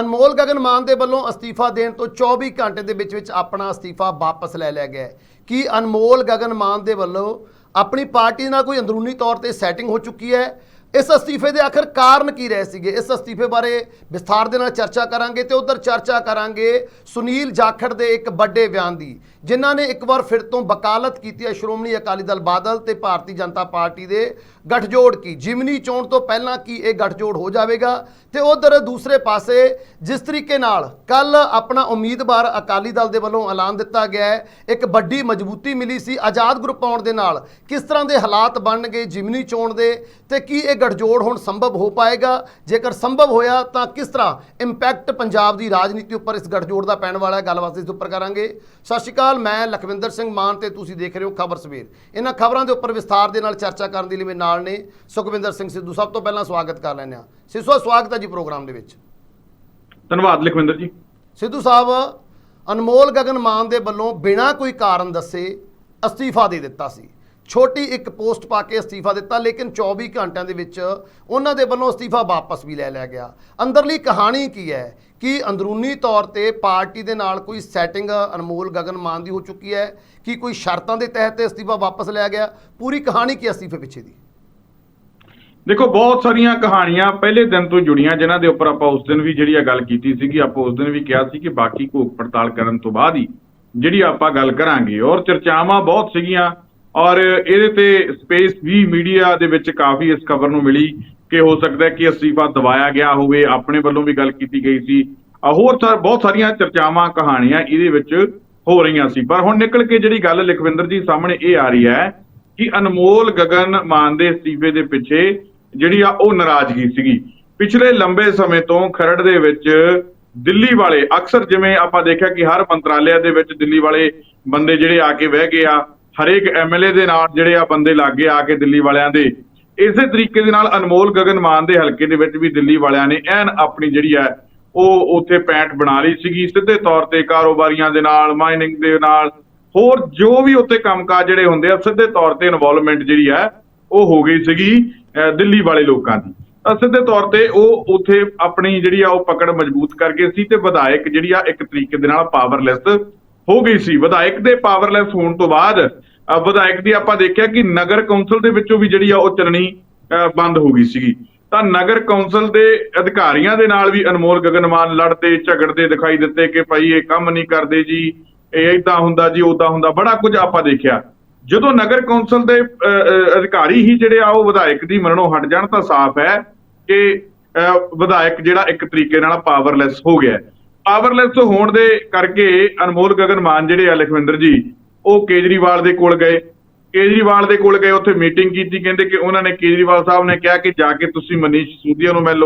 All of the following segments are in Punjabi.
ਅਨਮੋਲ ਗਗਨ ਮਾਨ ਦੇ ਵੱਲੋਂ ਅਸਤੀਫਾ ਦੇਣ ਤੋਂ 24 ਘੰਟੇ ਦੇ ਵਿੱਚ ਵਿੱਚ ਆਪਣਾ ਅਸਤੀਫਾ ਵਾਪਸ ਲੈ ਲਿਆ ਗਿਆ ਹੈ। ਕੀ ਅਨਮੋਲ ਗਗਨ ਮਾਨ ਦੇ ਵੱਲੋਂ ਆਪਣੀ ਪਾਰਟੀ ਨਾਲ ਕੋਈ ਅੰਦਰੂਨੀ ਤੌਰ ਤੇ ਸੈਟਿੰਗ ਹੋ ਚੁੱਕੀ ਹੈ? ਇਸ ਅਸਤੀਫੇ ਦੇ ਆਖਰ ਕਾਰਨ ਕੀ ਰਹੇ ਸੀਗੇ? ਇਸ ਅਸਤੀਫੇ ਬਾਰੇ ਵਿਸਥਾਰ ਦੇ ਨਾਲ ਚਰਚਾ ਕਰਾਂਗੇ ਤੇ ਉਧਰ ਚਰਚਾ ਕਰਾਂਗੇ ਸੁਨੀਲ ਜਾਖੜ ਦੇ ਇੱਕ ਵੱਡੇ ਬਿਆਨ ਦੀ। ਜਿਨ੍ਹਾਂ ਨੇ ਇੱਕ ਵਾਰ ਫਿਰ ਤੋਂ ਵਕਾਲਤ ਕੀਤੀ ਹੈ ਸ਼੍ਰੋਮਣੀ ਅਕਾਲੀ ਦਲ ਬਾਦਲ ਤੇ ਭਾਰਤੀ ਜਨਤਾ ਪਾਰਟੀ ਦੇ ਗੱਠਜੋੜ ਕੀ। ਜਿਮਨੀ ਚੋਣ ਤੋਂ ਪਹਿਲਾਂ ਕੀ ਇਹ ਗੱਠਜੋੜ ਹੋ ਜਾਵੇਗਾ ਤੇ ਉਧਰ ਦੂਸਰੇ ਪਾਸੇ ਜਿਸ ਤਰੀਕੇ ਨਾਲ ਕੱਲ ਆਪਣਾ ਉਮੀਦਵਾਰ ਅਕਾਲੀ ਦਲ ਦੇ ਵੱਲੋਂ ਐਲਾਨ ਦਿੱਤਾ ਗਿਆ ਹੈ, ਇੱਕ ਵੱਡੀ ਮਜ਼ਬੂਤੀ ਮਿਲੀ ਸੀ। ਆਜ਼ਾਦ ਗਰੁੱਪ ਆਉਣ ਦੇ ਨਾਲ ਕਿਸ ਤਰ੍ਹਾਂ ਦੇ ਹਾਲਾਤ ਬਣਨਗੇ ਜਿਮਨੀ ਚੋਣ ਦੇ ਤੇ ਕੀ ਇਹ ਗੱਠਜੋੜ ਹੁਣ ਸੰਭਵ ਹੋ ਪਾਏਗਾ? ਜੇਕਰ ਸੰਭਵ ਹੋਇਆ ਤਾਂ ਕਿਸ ਤਰ੍ਹਾਂ ਇੰਪੈਕਟ ਪੰਜਾਬ ਦੀ ਰਾਜਨੀਤੀ ਉੱਪਰ ਇਸ ਗੱਠਜੋੜ ਦਾ ਪੈਣ ਵਾਲਾ ਹੈ? ਗੱਲਬਾਤ ਇਸ ਉੱਪਰ ਕਰਾਂਗੇ। ਸਤਿ ਸ਼੍ਰੀ ਅਕਾਲ। ਮੈਂ ਲਖਵਿੰਦਰ ਸਿੰਘ ਮਾਨ ਤੇ ਤੁਸੀਂ ਦੇਖ ਰਹੇ ਹੋ ਖਬਰ ਸਵੇਰ। ਇਹਨਾਂ ਖਬਰਾਂ ਦੇ ਉੱਪਰ ਵਿਸਥਾਰ ਦੇ ਨਾਲ ਚਰਚਾ ਕਰਨ ਦੇ ਲਈ ਮੇਰੇ ਨਾਲ ਨੇ ਸੁਖਵਿੰਦਰ ਸਿੰਘ ਸਿੱਧੂ। ਸਭ ਤੋਂ ਪਹਿਲਾਂ ਸਵਾਗਤ ਕਰ ਲੈਂਦੇ ਹਾਂ। ਸਿੱਧੂ ਸਵਾਗਤ ਹੈ ਜੀ ਪ੍ਰੋਗਰਾਮ ਦੇ ਵਿੱਚ। ਧੰਨਵਾਦ ਲਖਵਿੰਦਰ ਜੀ। ਸਿੱਧੂ ਸਾਹਿਬ ਅਨਮੋਲ ਗਗਨ ਮਾਨ ਦੇ ਵੱਲੋਂ ਬਿਨਾਂ ਕੋਈ ਕਾਰਨ ਦੱਸੇ ਅਸਤੀਫਾ ਦੇ ਦਿੱਤਾ ਸੀ। ਛੋਟੀ ਇੱਕ ਪੋਸਟ ਪਾ ਕੇ ਅਸਤੀਫਾ ਦਿੱਤਾ, ਲੇਕਿਨ 24 ਘੰਟਿਆਂ ਦੇ ਵਿੱਚ ਉਹਨਾਂ ਦੇ ਵੱਲੋਂ ਅਸਤੀਫਾ ਵਾਪਸ ਵੀ ਲੈ ਲਿਆ ਗਿਆ। ਅੰਦਰਲੀ ਕਹਾਣੀ ਕੀ ਹੈ? ਕਿ ਅੰਦਰੂਨੀ ਤੌਰ ਤੇ ਪਾਰਟੀ ਦੇ ਨਾਲ ਕੋਈ ਸੈਟਿੰਗ ਅਨਮੋਲ ਗਗਨ ਮਾਨ ਦੀ ਹੋ ਚੁੱਕੀ ਹੈ? ਕਿ ਕੋਈ ਸ਼ਰਤਾਂ ਦੇ ਤਹਿਤ ਅਸਤੀਫਾ ਵਾਪਸ ਲਿਆ ਗਿਆ? ਪੂਰੀ ਕਹਾਣੀ ਕੀ ਅਸਤੀਫੇ ਪਿੱਛੇ ਦੀ? ਦੇਖੋ, ਬਹੁਤ ਸਾਰੀਆਂ ਕਹਾਣੀਆਂ ਪਹਿਲੇ ਦਿਨ ਤੋਂ ਜੁੜੀਆਂ, ਜਿਨ੍ਹਾਂ ਦੇ ਉੱਪਰ ਆਪਾਂ ਉਸ ਦਿਨ ਵੀ ਜਿਹੜੀ ਆ ਗੱਲ ਕੀਤੀ ਸੀਗੀ, ਆਪਾਂ ਉਸ ਦਿਨ ਵੀ ਕਿਹਾ ਸੀ ਕਿ ਬਾਕੀ ਘੋਖ ਪੜਤਾਲ ਕਰਨ ਤੋਂ ਬਾਅਦ ਹੀ ਜਿਹੜੀ ਆਪਾਂ ਗੱਲ ਕਰਾਂਗੇ। ਔਰ ਚਰਚਾਵਾਂ ਬਹੁਤ ਸੀਗੀਆਂ। ਔਰ ਇਹਦੇ ਤੇ ਸਪੇਸ ਵੀ ਮੀਡੀਆ ਦੇ ਵਿੱਚ ਕਾਫੀ ਇਸ ਖਬਰ ਨੂੰ ਮਿਲੀ ਕਿ ਹੋ ਸਕਦਾ ਹੈ ਕਿ ਅਸਤੀਫਾ ਦਵਾਇਆ ਗਿਆ ਹੋਵੇ, ਆਪਣੇ ਵੱਲੋਂ ਵੀ ਗੱਲ ਕੀਤੀ ਗਈ ਸੀ। ਹੋਰ ਬਹੁਤ ਸਾਰੀਆਂ ਚਰਚਾਵਾਂ, ਕਹਾਣੀਆਂ ਇਹਦੇ ਵਿੱਚ ਹੋ ਰਹੀਆਂ ਸੀ। ਪਰ ਹੁਣ ਨਿਕਲ ਕੇ ਜਿਹੜੀ ਗੱਲ ਲਖਵਿੰਦਰ ਜੀ ਸਾਹਮਣੇ ਇਹ ਆ ਰਹੀ ਹੈ ਕਿ ਅਨਮੋਲ ਗਗਨ ਮਾਨ ਦੇ ਅਸਤੀਫੇ ਦੇ ਪਿੱਛੇ ਜਿਹੜੀ ਆ ਉਹ ਨਾਰਾਜ਼ਗੀ ਸੀਗੀ। ਪਿਛਲੇ ਲੰਬੇ ਸਮੇਂ ਤੋਂ ਖਰੜ ਦੇ ਵਿੱਚ ਦਿੱਲੀ ਵਾਲੇ ਅਕਸਰ ਜਿਵੇਂ ਆਪਾਂ ਦੇਖਿਆ ਕਿ ਹਰ ਮੰਤਰਾਲਿਆ ਦੇ ਵਿੱਚ ਦਿੱਲੀ ਵਾਲੇ ਬੰਦੇ ਜਿਹੜੇ ਆ ਕੇ ਬਹਿ ਗਏ ਆ ਹਰੇਕ ਐਮਐਲਏ ਦੇ ਨਾਲ ਜਿਹੜੇ ਆ ਬੰਦੇ ਲੱਗੇ ਆ ਕੇ ਦਿੱਲੀ ਵਾਲਿਆਂ ਦੇ, ਇਸੇ ਤਰੀਕੇ ਦੇ ਨਾਲ ਅਨਮੋਲ ਗਗਨ ਮਾਨ ਦੇ ਹਲਕੇ ਦੇ ਵਿੱਚ ਵੀ ਦਿੱਲੀ ਵਾਲਿਆਂ ਨੇ ਐਨ ਆਪਣੀ ਜਿਹੜੀ ਹੈ, ਉਹ ਉੱਥੇ ਪੈਂਟ ਬਣਾ ਲਈ ਸੀਗੀ, ਸਿੱਧੇ ਤੌਰ ਤੇ ਕਾਰੋਬਾਰੀਆਂ ਦੇ ਨਾਲ, ਮਾਈਨਿੰਗ ਦੇ ਨਾਲ, ਹੋਰ ਜੋ ਵੀ ਉੱਥੇ ਕੰਮਕਾਜ ਜਿਹੜੇ ਹੁੰਦੇ ਆ, ਸਿੱਧੇ ਤੌਰ ਤੇ ਇਨਵੋਲਵਮੈਂਟ ਜਿਹੜੀ ਹੈ, ਉਹ ਹੋ ਗਈ ਸੀਗੀ ਅਹ ਦਿੱਲੀ ਵਾਲੇ ਲੋਕਾਂ ਦੀ। ਤਾਂ ਸਿੱਧੇ ਤੌਰ ਤੇ ਉਹ ਉੱਥੇ ਆਪਣੀ ਜਿਹੜੀ ਆ, ਉਹ ਪਕੜ ਮਜ਼ਬੂਤ ਕਰ ਗਏ ਸੀ ਤੇ ਵਿਧਾਇਕ ਜਿਹੜੀ ਆ, ਇੱਕ ਤਰੀਕੇ ਦੇ ਨਾਲ ਪਾਵਰਲੈਸ ਹੋ ਗਈ ਸੀ। ਵਿਧਾਇਕ ਦੇ ਪਾਵਰਲੈਸ ਹੋਣ ਤੋਂ ਬਾਅਦ ਵਿਧਾਇਕ ਦੀ ਆਪਾਂ ਦੇਖਿਆ ਕਿ ਨਗਰ ਕੌਂਸਲ ਦੇ ਵਿੱਚੋਂ ਵੀ ਜਿਹੜੀ ਆ ਉਹ ਚੱਲਣੀ ਅਹ ਬੰਦ ਹੋ ਗਈ ਸੀਗੀ। ਤਾਂ ਨਗਰ ਕੌਂਸਲ ਦੇ ਅਧਿਕਾਰੀਆਂ ਦੇ ਨਾਲ ਵੀ ਅਨਮੋਲ ਗਗਨਮਾਨ ਲੜਦੇ ਝਗੜਦੇ ਦਿਖਾਈ ਦਿੱਤੇ ਕਿ ਭਾਈ ਇਹ ਕੰਮ ਨਹੀਂ ਕਰਦੇ ਜੀ ਇਹ ਇਦਾਂ ਹੁੰਦਾ ਜੀ ਉਦਾਂ ਹੁੰਦਾ ਬੜਾ ਕੁਝ ਆਪਾਂ ਦੇਖਿਆ। ਜਦੋਂ ਨਗਰ ਕੌਂਸਲ ਦੇ ਅਹ, ਅਧਿਕਾਰੀ ਹੀ ਜਿਹੜੇ ਆ ਉਹ ਵਿਧਾਇਕ ਦੀ ਮੰਨਣੋਂ ਹਟ ਜਾਣ ਤਾਂ ਸਾਫ਼ ਹੈ ਕਿ ਅਹ, ਵਿਧਾਇਕ ਜਿਹੜਾ ਇੱਕ ਤਰੀਕੇ ਨਾਲ ਪਾਵਰਲੈਸ ਹੋ ਗਿਆ। ਪਾਵਰਲੈਸ ਹੋਣ ਦੇ ਕਰਕੇ ਅਨਮੋਲ ਗਗਨ ਮਾਨ ਜਿਹੜੇ ਆ ਲਖਵਿੰਦਰ ਜੀ ਉਹ ਕੇਜਰੀਵਾਲ ਦੇ ਕੋਲ ਗਏ। ਕੇਜਰੀਵਾਲ ਦੇ ਕੋਲ ਗਏ, ਉੱਥੇ ਮੀਟਿੰਗ ਕੀਤੀ। ਕਹਿੰਦੇ ਕਿ ਉਹਨਾਂ ਨੇ ਕੇਜਰੀਵਾਲ ਸਾਹਿਬ ਨੇ ਕਿਹਾ ਕਿ ਜਾ ਕੇ ਤੁਸੀਂ ਮਨੀਸ਼ ਸਿਸੋਦੀਆ ਨੂੰ ਮਿਲ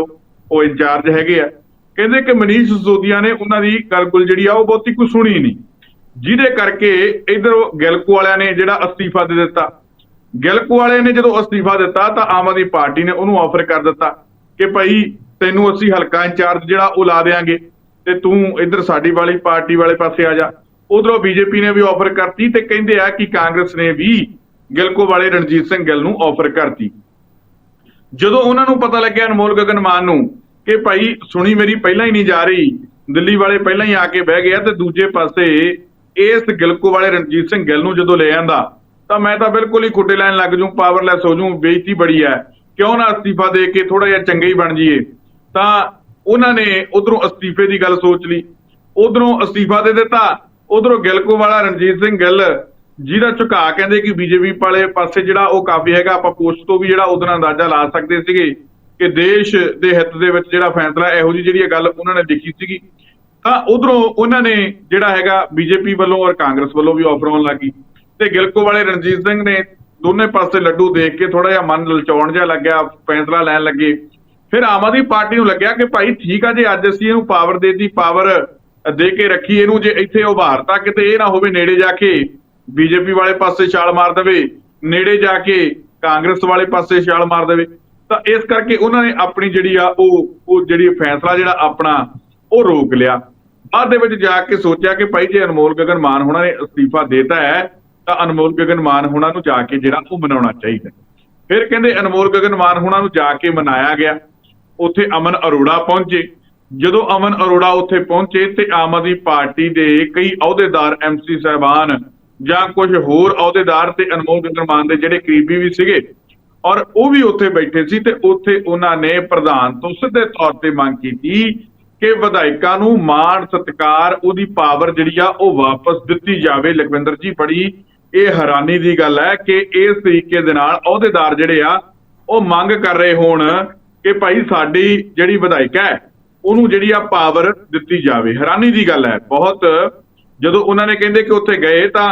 ਉਹ ਇੰਚਾਰਜ ਹੈਗੇ ਆ। ਕਹਿੰਦੇ ਕਿ ਮਨੀਸ਼ ਸਿਸੋਦੀਆ ਨੇ ਉਹਨਾਂ ਦੀ ਗੱਲ ਜਿਹੜੀ ਆ, ਉਹ ਬਹੁਤੀ ਕੁਝ ਸੁਣੀ ਨਹੀਂ। ਜਿਹਦੇ ਕਰਕੇ ਇਧਰ ਗਿਲਕੂ ਵਾਲਿਆਂ ਨੇ ਜਿਹੜਾ ਅਸਤੀਫਾ ਦੇ ਦਿੱਤਾ। ਗਿਲਕੂ ਵਾਲਿਆਂ ਨੇ ਜਦੋਂ ਅਸਤੀਫਾ ਦਿੱਤਾ, ਤਾਂ ਆਮ ਆਦਮੀ ਪਾਰਟੀ ਨੇ ਉਹਨੂੰ ਆਫਰ ਕਰ ਦਿੱਤਾ ਕਿ ਭਾਈ, ਤੈਨੂੰ ਅਸੀਂ ਹਲਕਾ ਇੰਚਾਰਜ ਜਿਹੜਾ, ਉਹ ਲਾ ਦੇਾਂਗੇ ਤੇ ਤੂੰ ਇਧਰ ਸਾਡੀ ਵਾਲੀ ਪਾਰਟੀ ਵਾਲੇ ਪਾਸੇ ਆ ਜਾ। ਉਧਰੋਂ ਬੀਜੇਪੀ ਨੇ ਵੀ ਆਫਰ ਕਰਤੀ ਤੇ ਕਹਿੰਦੇ ਆ ਕਿ ਕਾਂਗਰਸ ਨੇ ਵੀ ਗਿਲਕੋ ਵਾਲੇ ਰਣਜੀਤ ਸਿੰਘ ਗਿੱਲ ਨੂੰ ਆਫਰ ਕਰਤੀ। ਜਦੋਂ ਉਹਨਾਂ ਨੂੰ ਪਤਾ ਲੱਗਿਆ ਅਨਮੋਲ ਗਗਨ ਮਾਨ ਨੂੰ ਕਿ ਭਾਈ ਸੁਣੀ ਮੇਰੀ ਪਹਿਲਾਂ ਹੀ ਨਹੀਂ ਜਾ ਰਹੀ, ਦਿੱਲੀ ਵਾਲੇ ਪਹਿਲਾਂ ਹੀ ਆ ਕੇ ਬਹਿ ਗਿਆ ਤੇ ਦੂਜੇ ਪਾਸੇ ਇਸ ਗਿਲਕੋ ਵਾਲੇ ਰਣਜੀਤ ਸਿੰਘ ਗਿੱਲ ਨੂੰ ਜਦੋਂ ਲੈ ਆਂਦਾ, ਤਾਂ ਮੈਂ ਤਾਂ ਬਿਲਕੁਲ ਹੀ ਖੁੱਟੇ ਲੈਣ ਲੱਗ ਜੂ ਪਾਵਰਲੈਸ ਹੋ ਜੂ ਬੇਇੱਜ਼ਤੀ ਬੜੀ ਹੈ। ਕਿਉਂ ਨਾ ਅਸਤੀਫਾ ਦੇ ਕੇ ਥੋੜਾ ਜਿਹਾ ਚੰਗੇ ਹੀ ਬਣ ਜਾਈਏ। ਤਾਂ ਉਹਨਾਂ ਨੇ ਉਧਰੋਂ ਅਸਤੀਫੇ ਦੀ ਗੱਲ ਸੋਚ ਲਈ। ਉਧਰੋਂ ਅਸਤੀਫਾ ਦੇ ਦਿੱਤਾ ਉਧਰੋਂ ਗਿਲਕੋ ਵਾਲਾ ਰਣਜੀਤ ਸਿੰਘ ਗਿੱਲ, ਜਿਹਦਾ ਝੁਕਾ ਕਹਿੰਦੇ ਕਿ ਬੀਜੇਪੀ ਵਾਲੇ ਪਾਸੇ ਜਿਹੜਾ ਉਹ ਕਾਫੀ ਹੈਗਾ, ਆਪਾਂ ਪੋਸਟ ਤੋਂ ਵੀ ਜਿਹੜਾ ਉਹਦਾ ਅੰਦਾਜ਼ਾ ਲਾ ਸਕਦੇ ਸੀਗੇ ਕਿ ਦੇਸ਼ ਦੇ ਹਿੱਤ ਦੇ ਵਿੱਚ ਜਿਹੜਾ ਫੈਸਲਾ ਇਹੋ ਜਿਹੀ ਜਿਹੜੀ ਗੱਲ ਉਹਨਾਂ ਨੇ ਲਿਖੀ ਸੀਗੀ। ਤਾਂ ਉਧਰੋਂ ਉਹਨਾਂ ਨੇ ਜਿਹੜਾ ਹੈਗਾ ਬੀਜੇਪੀ ਵੱਲੋਂ ਔਰ ਕਾਂਗਰਸ ਵੱਲੋਂ ਵੀ ਆਫਰ ਆਉਣ ਲੱਗੀ ਤੇ ਗਿਲਕੋ ਵਾਲੇ ਰਣਜੀਤ ਸਿੰਘ ਨੇ ਦੋਨੇ ਪਾਸੇ ਲੱਡੂ ਦੇਖ ਕੇ ਥੋੜਾ ਜਿਹਾ ਮਨ ਲਲਚਾਉਣ ਜਿਹਾ ਲੱਗਿਆ, ਫੈਸਲਾ ਲੈਣ ਲੱਗੇ। ਫਿਰ ਆਮ ਆਦਮੀ ਪਾਰਟੀ ਨੂੰ ਲੱਗਿਆ ਕਿ ਭਾਈ ਠੀਕ ਆ ਜੇ ਅੱਜ ਅਸੀਂ ਇਹਨੂੰ ਪਾਵਰ ਦੇਤੀ ਪਾਵਰ ਦੇ ਕੇ ਰੱਖੀ ਇਹਨੂੰ ਜੇ ਇੱਥੇ ਉਭਾਰਤਾ ਕਿਤੇ ਇਹ ਨਾ ਹੋਵੇ ਨੇੜੇ ਜਾ ਕੇ ਬੀਜੇਪੀ ਵਾਲੇ ਪਾਸੇ ਛਾਲ ਮਾਰ ਦੇਵੇ, ਨੇੜੇ ਜਾ ਕੇ ਕਾਂਗਰਸ ਵਾਲੇ ਪਾਸੇ ਛਾਲ ਮਾਰ ਦੇਵੇ, ਤਾਂ ਇਸ ਕਰਕੇ ਉਹਨਾਂ ਨੇ ਆਪਣੀ ਜਿਹੜੀ ਆ ਉਹ ਉਹ ਜਿਹੜੀ ਫੈਸਲਾ ਜਿਹੜਾ ਆਪਣਾ, ਉਹ ਰੋਕ ਲਿਆ। ਬਾਅਦ ਦੇ ਵਿੱਚ ਜਾ ਕੇ ਸੋਚਿਆ ਕਿ ਭਾਈ ਜੇ ਅਨਮੋਲ ਗਗਨ ਮਾਨ ਹੋਣਾ ਨੇ ਅਸਤੀਫਾ ਦੇਤਾ ਹੈ, ਤਾਂ ਅਨਮੋਲ ਗਗਨ ਮਾਨ ਹੋਣਾ ਨੂੰ ਜਾ ਕੇ ਜਿਹੜਾ ਉਹ ਮਨਾਉਣਾ ਚਾਹੀਦਾ ਫਿਰ ਕਹਿੰਦੇ ਅਨਮੋਲ ਗਗਨ ਮਾਨ ਹੋਣਾ ਨੂੰ ਜਾ ਕੇ ਮਨਾਇਆ ਗਿਆ। ਉੱਥੇ ਅਮਨ ਅਰੋੜਾ ਪਹੁੰਚੇ। ਜਦੋਂ ਅਮਨ ਅਰੋੜਾ ਉੱਥੇ ਪਹੁੰਚੇ ਤੇ ਆਮ ਆਦਮੀ ਪਾਰਟੀ ਦੇ ਕਈ ਅਹੁਦੇਦਾਰ ਐਮਸੀ ਸਾਹਿਬਾਨ ਜਾਂ ਕੁਝ ਹੋਰ ਅਹੁਦੇਦਾਰ ਤੇ ਅਨਮੋਲ ਗਗਨ ਮਾਨ ਦੇ ਜਿਹੜੇ ਕਰੀਬੀ ਵੀ ਸੀਗੇ ਔਰ ਉਹ ਵੀ ਉੱਥੇ ਬੈਠੇ ਸੀ ਤੇ ਉੱਥੇ ਉਹਨਾਂ ਨੇ ਪ੍ਰਧਾਨ ਤੋਂ ਸਿੱਧੇ ਤੌਰ ਤੇ ਮੰਗ ਕੀਤੀ ਕਿ ਵਿਧਾਇਕਾਂ ਨੂੰ ਮਾਣ, ਸਤਿਕਾਰ, ਉਹਦੀ ਪਾਵਰ ਜਿਹੜੀ ਆ ਉਹ ਵਾਪਸ ਦਿੱਤੀ ਜਾਵੇ। ਲਖਵਿੰਦਰ ਜੀ, ਬੜੀ ਇਹ ਹੈਰਾਨੀ ਦੀ ਗੱਲ ਹੈ ਕਿ ਇਸ ਤਰੀਕੇ ਦੇ ਨਾਲ ਅਹੁਦੇਦਾਰ ਜਿਹੜੇ ਆ ਉਹ ਮੰਗ ਕਰ ਰਹੇ ਹੋਣ ਕਿ ਭਾਈ ਸਾਡੀ ਜਿਹੜੀ ਵਿਧਾਇਕ ਹੈ ਉਹਨੂੰ ਜਿਹੜੀ ਆ ਪਾਵਰ ਦਿੱਤੀ ਜਾਵੇ। ਹੈਰਾਨੀ ਦੀ ਗੱਲ ਹੈ। ਬਹੁਤ, ਜਦੋਂ ਉਹਨਾਂ ਨੇ ਕਹਿੰਦੇ ਕਿ ਉੱਥੇ ਗਏ ਤਾਂ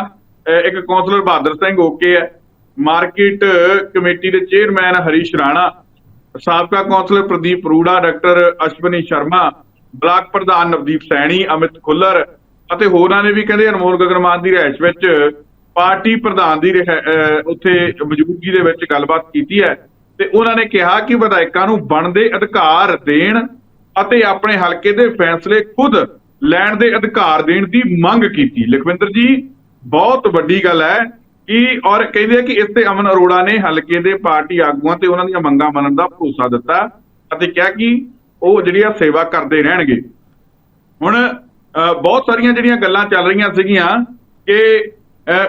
ਇੱਕ ਕੌਂਸਲਰ ਬਹਾਦਰ ਸਿੰਘ ਓਕੇ ਹੈ। ਮਾਰਕੀਟ ਕਮੇਟੀ ਦੇ ਚੇਅਰਮੈਨ ਹਰੀਸ਼ ਰਾਣਾ, ਸਾਬਕਾ councillor Pradeep Rura, doctor Ashwani Sharma, block ਪ੍ਰਧਾਨ ਨਵਦੀਪ ਸੈਣੀ, ਅਮਿਤ ਖੁੱਲਰ ਅਤੇ ਹੋਰਾਂ ਨੇ ਵੀ ਕਹਿੰਦੇ ਅਨਮੋਲ ਗਗਨਮਾਨ ਦੀ ਰਹਿਸ਼ ਵਿੱਚ ਪਾਰਟੀ ਪ੍ਰਧਾਨ ਦੀ ਉੱਥੇ ਮੌਜੂਦਗੀ ਦੇ ਵਿੱਚ ਗੱਲਬਾਤ ਕੀਤੀ ਹੈ। ਤੇ ਉਹਨਾਂ ਨੇ ਕਿਹਾ ਕਿ ਵਿਧਾਇਕਾਂ ਨੂੰ ਬਣਦੇ ਅਧਿਕਾਰ ਦੇਣ ਅਤੇ ਆਪਣੇ ਹਲਕੇ ਦੇ ਫੈਸਲੇ ਖੁਦ ਲੈਣ ਦੇ ਅਧਿਕਾਰ ਦੇਣ ਦੀ ਮੰਗ ਕੀਤੀ। ਲਖਵਿੰਦਰ ਜੀ ਬਹੁਤ ਵੱਡੀ ਗੱਲ ਹੈ ਕਿ ਔਰ ਕਹਿੰਦੇ ਆ ਕਿ ਇਸ ਤੇ ਅਮਨ ਅਰੋੜਾ ਨੇ ਹਲਕੇ ਦੇ ਪਾਰਟੀ ਆਗੂਆਂ ਤੇ ਉਹਨਾਂ ਦੀਆਂ ਮੰਗਾਂ ਮੰਨਣ ਦਾ ਭਰੋਸਾ ਦਿੱਤਾ ਅਤੇ ਕਿਹਾ ਕਿ ਉਹ ਜਿਹੜੀ ਆ ਸੇਵਾ ਕਰਦੇ ਰਹਿਣਗੇ। ਹੁਣ ਅਹ, ਬਹੁਤ ਸਾਰੀਆਂ ਜਿਹੜੀਆਂ ਗੱਲਾਂ ਚੱਲ ਰਹੀਆਂ ਸੀਗੀਆਂ ਕਿ ਅਹ,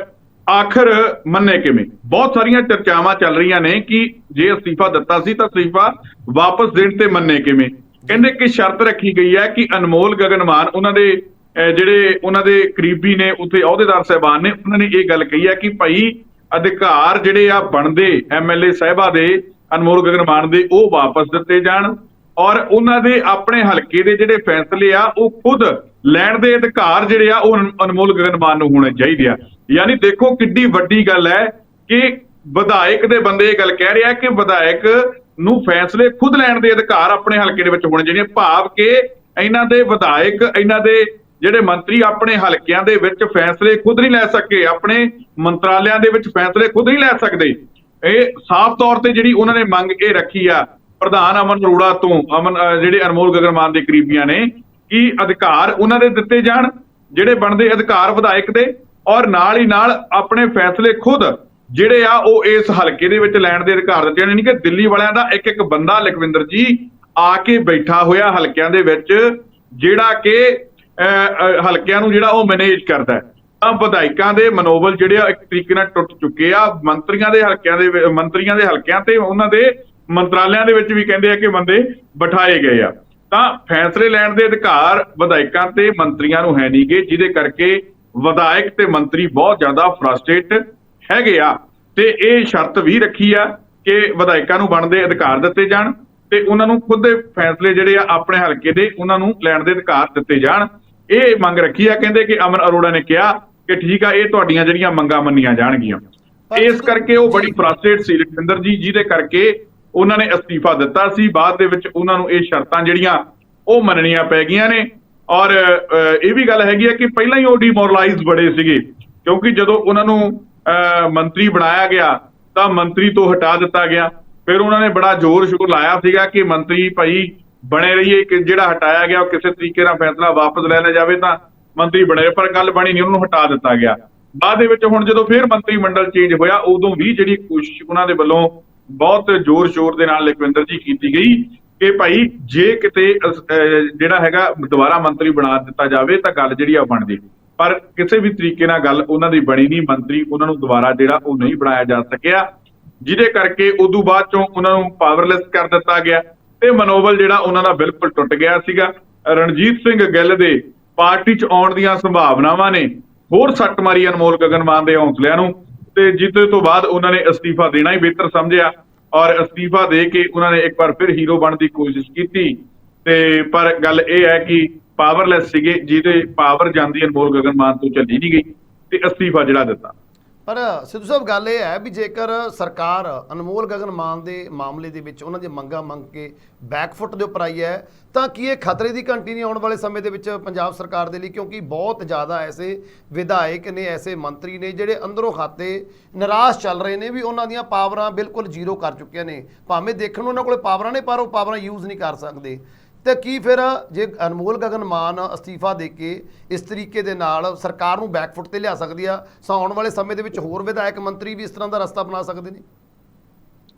ਆਖਰ ਮੰਨੇ ਕਿਵੇਂ? ਬਹੁਤ ਸਾਰੀਆਂ ਚਰਚਾਵਾਂ ਚੱਲ ਰਹੀਆਂ ਨੇ ਕਿ ਜੇ ਅਸਤੀਫਾ ਦਿੱਤਾ ਸੀ ਤਾਂ ਅਸਤੀਫਾ ਵਾਪਸ ਦੇਣ ਤੇ ਮੰਨੇ ਕਿਵੇਂ? ਕਹਿੰਦੇ ਕਿ ਸ਼ਰਤ ਰੱਖੀ ਗਈ ਹੈ ਕਿ ਅਨਮੋਲ ਗਗਨਮਾਨ ਉਹਨਾਂ ਦੇ ਅਹ, ਜਿਹੜੇ ਉਹਨਾਂ ਦੇ ਕਰੀਬੀ ਨੇ ਉੱਥੇ ਅਹੁਦੇਦਾਰ ਸਹਿਬਾਨ ਨੇ ਉਹਨਾਂ ਨੇ ਇਹ ਗੱਲ ਕਹੀ ਹੈ ਕਿ ਭਾਈ ਅਧਿਕਾਰ ਜਿਹੜੇ ਆ ਬਣਦੇ ਐਮਐਲਏ ਸਾਹਿਬਾ ਦੇ ਅਨਮੋਲ ਗਗਨਮਾਨ ਦੇ ਉਹ ਵਾਪਸ ਦਿੱਤੇ ਜਾਣ ਔਰ ਉਹਨਾਂ ਦੇ ਆਪਣੇ ਹਲਕੇ ਦੇ ਜਿਹੜੇ ਫੈਸਲੇ ਆ ਉਹ ਖੁਦ ਲੈਣ ਦੇ ਅਧਿਕਾਰ ਜਿਹੜੇ ਆ ਉਹ ਅਨ- ਅਨਮੋਲ ਗਗਨਮਾਨ ਨੂੰ ਹੋਣੇ ਚਾਹੀਦੇ ਆ। ਯਾਨੀ ਦੇਖੋ ਕਿੱਡੀ ਵੱਡੀ ਗੱਲ ਹੈ ਕਿ ਵਿਧਾਇਕ ਦੇ ਬੰਦੇ ਇਹ ਗੱਲ ਕਹਿ ਰਿਹਾ ਕਿ ਵਿਧਾਇਕ ਨੂੰ ਫੈਸਲੇ ਖੁਦ ਲੈਣ ਦੇ ਅਧਿਕਾਰ ਆਪਣੇ ਹਲਕੇ ਦੇ ਵਿੱਚ ਹੋਣੇ ਚਾਹੀਦੇ ਭਾਵ ਕਿ ਇਹਨਾਂ ਦੇ ਵਿਧਾਇਕ, ਇਹਨਾਂ ਦੇ ਜਿਹੜੇ ਮੰਤਰੀ ਆਪਣੇ ਹਲਕਿਆਂ ਦੇ ਵਿੱਚ ਫੈਸਲੇ ਖੁਦ ਨਹੀਂ ਲੈ ਸਕੇ, ਆਪਣੇ ਮੰਤਰਾਲਿਆਂ ਦੇ ਵਿੱਚ ਫੈਸਲੇ ਖੁਦ ਨਹੀਂ ਲੈ ਸਕਦੇ। ਇਹ ਸਾਫ਼ ਤੌਰ ਤੇ ਜਿਹੜੀ ਉਹਨਾਂ ਨੇ ਮੰਗ ਇਹ ਰੱਖੀ ਆ, ਪ੍ਰਧਾਨ ਅਮਨ ਅਰੋੜਾ ਤੋਂ, ਅਮਨ ਜਿਹੜੇ ਅਨਮੋਲ ਗਗਨਮਾਨ ਦੇ ਕਰੀਬੀਆਂ ਨੇ, ਕਿ ਅਧਿਕਾਰ ਉਹਨਾਂ ਦੇ ਦਿੱਤੇ ਜਾਣ, ਜਿਹੜੇ ਬਣਦੇ ਅਧਿਕਾਰ ਵਿਧਾਇਕ ਦੇ, ਔਰ ਨਾਲ ਹੀ ਨਾਲ ਆਪਣੇ ਫੈਸਲੇ ਖੁਦ ਜਿਹੜੇ ਆ ਉਹ ਇਸ ਹਲਕੇ ਦੇ ਵਿੱਚ ਲੈਣ ਦੇ ਅਧਿਕਾਰ ਦਿੱਤੇ ਜਾਣ ਯਾਨੀ ਕਿ ਦਿੱਲੀ ਵਾਲਿਆਂ ਦਾ ਇੱਕ ਇੱਕ ਬੰਦਾ ਲਖਵਿੰਦਰ ਜੀ ਆ ਕੇ ਬੈਠਾ ਹੋਇਆ ਹਲਕਿਆਂ ਦੇ ਵਿੱਚ ਜਿਹੜਾ ਕਿ ਅਹ, ਹਲਕਿਆਂ ਨੂੰ ਜਿਹੜਾ ਉਹ ਮੈਨੇਜ ਕਰਦਾ ਹੈ। ਤਾਂ ਵਿਧਾਇਕਾਂ ਦੇ ਮਨੋਬਲ ਜਿਹੜੇ ਆ ਇੱਕ ਤਰੀਕੇ ਨਾਲ ਟੁੱਟ ਚੁੱਕੇ ਆ। ਮੰਤਰੀਆਂ ਦੇ ਹਲਕਿਆਂ ਦੇ ਮੰਤਰੀਆਂ ਦੇ ਹਲਕਿਆਂ ਤੇ ਉਹਨਾਂ ਦੇ ਮੰਤਰਾਲਿਆਂ ਦੇ ਵਿੱਚ ਵੀ ਕਹਿੰਦੇ ਆ ਕਿ ਬੰਦੇ ਬਿਠਾਏ ਗਏ ਆ। ਤਾਂ ਫੈਸਲੇ ਲੈਣ ਦੇ ਅਧਿਕਾਰ ਵਿਧਾਇਕਾਂ ਤੇ ਮੰਤਰੀਆਂ ਨੂੰ ਹੈ ਨਹੀਂਗੇ ਜਿਹਦੇ ਕਰਕੇ ਵਿਧਾਇਕ ਤੇ ਮੰਤਰੀ ਬਹੁਤ ਜ਼ਿਆਦਾ ਫਰਸਟ੍ਰੇਟ ਹੈਗੇ ਆ ਤੇ ਇਹ ਸ਼ਰਤ ਵੀ ਰੱਖੀ ਆ ਕਿ ਵਿਧਾਇਕਾਂ ਨੂੰ ਬਣਦੇ ਅਧਿਕਾਰ ਦਿੱਤੇ ਜਾਣ ਤੇ ਉਹਨਾਂ ਨੂੰ ਖੁਦ ਦੇ ਫੈਸਲੇ ਜਿਹੜੇ ਆ ਆਪਣੇ ਹਲਕੇ ਦੇ ਉਹਨਾਂ ਨੂੰ ਲੈਣ ਦੇ ਅਧਿਕਾਰ ਦਿੱਤੇ ਜਾਣ। ਇਹ ਮੰਗ ਰੱਖੀ ਆ ਕਹਿੰਦੇ ਕਿ ਅਮਨ ਅਰੋੜਾ ਨੇ ਕਿਹਾ ਕਿ ਠੀਕ ਆ ਇਹ ਤੁਹਾਡੀਆਂ ਜਿਹੜੀਆਂ ਮੰਗਾਂ ਮੰਨੀਆਂ ਜਾਣਗੀਆਂ। ਇਸ ਕਰਕੇ ਉਹ ਬੜੀ ਫਰਸਟ੍ਰੇਟ ਸੀ ਲਖਵਿੰਦਰ ਜੀ ਜਿਹਦੇ ਕਰਕੇ ਉਹਨਾਂ ਨੇ ਅਸਤੀਫਾ ਦਿੱਤਾ ਸੀ। ਬਾਅਦ ਦੇ ਵਿੱਚ ਉਹਨਾਂ ਨੂੰ ਇਹ ਸ਼ਰਤਾਂ ਜਿਹੜੀਆਂ ਉਹ ਮੰਨਣੀਆਂ ਪੈ ਗਈਆਂ ਨੇ। ਔਰ ਇਹ ਵੀ ਗੱਲ ਹੈਗੀ ਹੈ ਕਿ ਪਹਿਲਾਂ ਹੀ ਉਹ ਡੀਮੋਰਲਾਈਜ਼ ਬੜੇ ਸੀਗੇ ਕਿਉਂਕਿ ਜਦੋਂ ਉਹਨਾਂ ਨੂੰ ਮੰਤਰੀ ਬਣਾਇਆ ਗਿਆ, ਤਾਂ ਮੰਤਰੀ ਤੋਂ ਹਟਾ ਦਿੱਤਾ ਗਿਆ। ਫਿਰ ਉਹਨਾਂ ਨੇ ਬੜਾ ਜ਼ੋਰ ਸ਼ੋਰ ਲਾਇਆ ਸੀਗਾ ਕਿ ਮੰਤਰੀ ਭਾਈ ਬਣੇ ਰਹੀਏ, ਕਿ ਜਿਹੜਾ ਹਟਾਇਆ ਗਿਆ ਉਹ ਕਿਸੇ ਤਰੀਕੇ ਨਾਲ ਫੈਸਲਾ ਵਾਪਸ ਲੈ ਲਿਆ ਜਾਵੇ, ਤਾਂ ਮੰਤਰੀ ਬਣੇ ਪਰ ਗੱਲ ਬਣੀ ਨਹੀਂ, ਉਹਨਾਂ ਨੂੰ ਹਟਾ ਦਿੱਤਾ ਗਿਆ। ਬਾਅਦ ਦੇ ਵਿੱਚ ਹੁਣ ਜਦੋਂ ਫਿਰ ਮੰਤਰੀ ਮੰਡਲ ਚੇਂਜ ਹੋਇਆ, ਉਦੋਂ ਵੀ ਜਿਹੜੀ ਕੋਸ਼ਿਸ਼ ਉਹਨਾਂ ਦੇ ਵੱਲੋਂ ਬਹੁਤ ਜ਼ੋਰ ਸ਼ੋਰ ਦੇ ਨਾਲ ਲਖਵਿੰਦਰ ਜੀ ਕੀਤੀ ਗਈ ਕਿ ਭਾਈ ਜੇ ਕਿਤੇ ਅਹ ਜਿਹੜਾ ਹੈਗਾ, ਦੁਬਾਰਾ ਮੰਤਰੀ ਬਣਾ ਦਿੱਤਾ ਜਾਵੇ, ਤਾਂ ਗੱਲ ਜਿਹੜੀ ਆ ਬਣਦੀ। ਪਰ ਕਿਸੇ ਵੀ ਤਰੀਕੇ ਨਾਲ ਗੱਲ ਉਹਨਾਂ ਦੀ ਬਣੀ ਨਹੀਂ, ਮੰਤਰੀ ਉਹਨਾਂ ਨੂੰ ਦੁਬਾਰਾ ਜਿਹੜਾ ਉਹ ਨਹੀਂ ਬਣਾਇਆ ਜਾ ਸਕਿਆ, ਜਿਹਦੇ ਕਰਕੇ ਉਦੋਂ ਬਾਅਦ ਚੋਂ ਉਹਨਾਂ ਨੂੰ ਪਾਵਰਲੈਸ ਕਰ ਦਿੱਤਾ ਗਿਆ ਤੇ ਮਨੋਬਲ ਜਿਹੜਾ ਉਹਨਾਂ ਦਾ ਬਿਲਕੁਲ ਟੁੱਟ ਗਿਆ ਸੀਗਾ। ਰਣਜੀਤ ਸਿੰਘ ਗਿੱਲ ਦੇ ਪਾਰਟੀ 'ਚ ਆਉਣ ਦੀਆਂ ਸੰਭਾਵਨਾਵਾਂ ਨੇ ਹੋਰ ਸੱਟ ਮਾਰੀ ਅਨਮੋਲ ਗਗਨਮਾਨ ਦੇ ਹੌਸਲਿਆਂ ਨੂੰ ਤੇ ਜਿੱਤੇ ਤੋਂ ਬਾਅਦ ਉਹਨਾਂ ਨੇ ਅਸਤੀਫਾ ਦੇਣਾ ਹੀ ਬਿਹਤਰ ਸਮਝਿਆ ਔਰ ਅਸਤੀਫਾ ਦੇ ਕੇ ਉਹਨਾਂ ਨੇ ਇੱਕ ਵਾਰ ਫਿਰ ਹੀਰੋ ਬਣਨ ਦੀ ਕੋਸ਼ਿਸ਼ ਕੀਤੀ। ਤੇ ਪਰ ਗੱਲ ਇਹ ਹੈ ਕਿ ਪਾਵਰਲੈਸ ਸੀਗੇ, ਜਿਹਦੇ ਪਾਵਰ ਜਾਂਦੀ ਅਨਮੋਲ ਗਗਨਮਾਨ ਤੋਂ ਚੱਲੀ ਨਹੀਂ ਗਈ ਤੇ ਅਸਤੀਫਾ ਜਿਹੜਾ ਦਿੱਤਾ। ਪਰ ਸਿੱਧੂ ਸਾਹਿਬ, ਗੱਲ ਇਹ ਹੈ ਵੀ ਜੇਕਰ ਸਰਕਾਰ ਅਨਮੋਲ ਗਗਨ ਮਾਨ ਦੇ ਮਾਮਲੇ ਦੇ ਵਿੱਚ ਉਹਨਾਂ ਦੀ ਮੰਗਾਂ ਮੰਗ ਕੇ ਬੈਕਫੁੱਟ ਦੇ ਉੱਪਰ ਆਈ ਹੈ, ਤਾਂ ਕੀ ਇਹ ਖਤਰੇ ਦੀ ਘੰਟੀ ਨਹੀਂ ਆਉਣ ਵਾਲੇ ਸਮੇਂ ਦੇ ਵਿੱਚ ਪੰਜਾਬ ਸਰਕਾਰ ਦੇ ਲਈ? ਕਿਉਂਕਿ ਬਹੁਤ ਜ਼ਿਆਦਾ ਐਸੇ ਵਿਧਾਇਕ ਨੇ, ਐਸੇ ਮੰਤਰੀ ਨੇ ਜਿਹੜੇ ਅੰਦਰੋਂ ਖਾਤੇ ਨਿਰਾਸ਼ ਚੱਲ ਰਹੇ ਨੇ ਵੀ ਉਹਨਾਂ ਦੀਆਂ ਪਾਵਰਾਂ ਬਿਲਕੁਲ ਜ਼ੀਰੋ ਕਰ ਚੁੱਕੀਆਂ ਨੇ। ਭਾਵੇਂ ਦੇਖਣ ਨੂੰ ਉਹਨਾਂ ਕੋਲੇ ਪਾਵਰਾਂ ਨੇ, ਪਰ ਉਹ ਪਾਵਰਾਂ ਯੂਜ਼ ਨਹੀਂ ਕਰ ਸਕਦੇ। ਤੇ ਕੀ ਫਿਰ ਜੇ ਅਨਮੋਲ ਗਗਨ ਮਾਨ ਅਸਤੀਫਾ ਦੇ ਕੇ ਇਸ ਤਰੀਕੇ ਦੇ ਨਾਲ ਸਰਕਾਰ ਨੂੰ ਬੈਕਫੁੱਟ ਤੇ ਲਿਆ ਸਕਦੀ ਆ ਸੋ ਆਉਣ ਵਾਲੇ ਸਮੇਂ ਦੇ ਵਿੱਚ ਹੋਰ ਵਿਧਾਇਕ ਮੰਤਰੀ ਵੀ ਇਸ ਤਰ੍ਹਾਂ ਦਾ ਰਸਤਾ ਬਣਾ ਸਕਦੇ ਨੇ?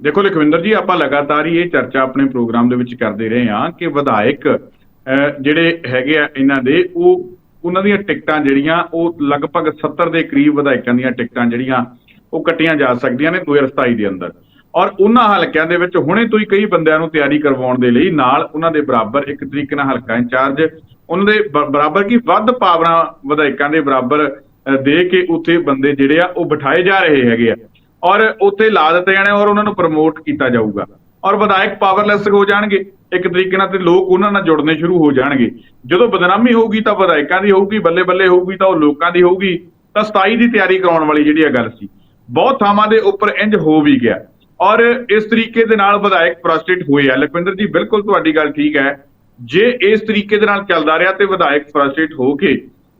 ਦੇਖੋ ਲਖਵਿੰਦਰ ਜੀ ਆਪਾਂ ਲਗਾਤਾਰ ਹੀ ਇਹ ਚਰਚਾ ਆਪਣੇ ਪ੍ਰੋਗਰਾਮ ਦੇ ਵਿੱਚ ਕਰਦੇ ਰਹੇ ਹਾਂ ਕਿ ਵਿਧਾਇਕ ਅਹ, ਜਿਹੜੇ ਹੈਗੇ ਆ ਇਹਨਾਂ ਦੇ ਉਹ ਉਹਨਾਂ ਦੀਆਂ ਟਿਕਟਾਂ ਜਿਹੜੀਆਂ ਉਹ ਲਗਭਗ 70 ਦੇ ਕਰੀਬ ਵਿਧਾਇਕਾਂ ਦੀਆਂ ਟਿਕਟਾਂ ਜਿਹੜੀਆਂ ਉਹ ਕੱਟੀਆਂ ਜਾ ਸਕਦੀਆਂ ਨੇ 2027 ਦੇ ਅੰਦਰ। ਔਰ ਉਹਨਾਂ ਹਲਕਿਆਂ ਦੇ ਵਿੱਚ ਹੁਣੇ ਤੋਂ ਹੀ ਕਈ ਬੰਦਿਆਂ ਨੂੰ ਤਿਆਰੀ ਕਰਵਾਉਣ ਦੇ ਲਈ ਨਾਲ ਉਹਨਾਂ ਦੇ ਬਰਾਬਰ ਇੱਕ ਤਰੀਕੇ ਨਾਲ ਹਲਕਾ ਇੰਚਾਰਜ, ਉਹਨਾਂ ਦੇ ਬ- ਬਰਾਬਰ ਕੀ ਵੱਧ ਪਾਵਰਾਂ ਵਿਧਾਇਕਾਂ ਦੇ ਬਰਾਬਰ ਦੇ ਕੇ ਉੱਥੇ ਬੰਦੇ ਜਿਹੜੇ ਆ ਉਹ ਬਿਠਾਏ ਜਾ ਰਹੇ ਹੈਗੇ ਆ। ਔਰ ਉੱਥੇ ਲਾ ਦਿੱਤੇ ਜਾਣੇ ਔਰ ਉਹਨਾਂ ਨੂੰ ਪ੍ਰਮੋਟ ਕੀਤਾ ਜਾਊਗਾ। ਔਰ ਵਿਧਾਇਕ ਪਾਵਰਲੈਸ ਹੋ ਜਾਣਗੇ। ਇੱਕ ਤਰੀਕੇ ਨਾਲ ਤੇ ਲੋਕ ਉਹਨਾਂ ਨਾਲ ਜੁੜਨੇ ਸ਼ੁਰੂ ਹੋ ਜਾਣਗੇ। ਜਦੋਂ ਬਦਨਾਮੀ ਹੋਊਗੀ ਤਾਂ ਵਿਧਾਇਕਾਂ ਦੀ ਹੋਊਗੀ ਬੱਲੇ ਬੱਲੇ ਹੋਊਗੀ ਤਾਂ ਉਹ ਲੋਕਾਂ ਦੀ ਹੋਊਗੀ। ਤਾਂ 27 ਦੀ ਤਿਆਰੀ ਕਰਾਉਣ ਵਾਲੀ ਜਿਹੜੀ ਆ ਗੱਲ ਸੀ। ਬਹੁਤ ਥਾਵਾਂ ਦੇ ਉੱਪਰ ਇੰਜ ਹੋ ਵੀ ਗਿਆ। ਔਰ ਇਸ ਤਰੀਕੇ ਦੇ ਨਾਲ ਵਿਧਾਇਕ ਫਰਸਟ੍ਰੇਟ ਹੋਏ ਆ। ਲਖਵਿੰਦਰ ਜੀ, ਬਿਲਕੁਲ ਤੁਹਾਡੀ ਗੱਲ ਠੀਕ ਹੈ। ਜੇ ਇਸ ਤਰੀਕੇ ਦੇ ਨਾਲ ਚੱਲਦਾ ਰਿਹਾ ਤੇ ਵਿਧਾਇਕ ਫਰਸਟ੍ਰੇਟ ਹੋ ਕੇ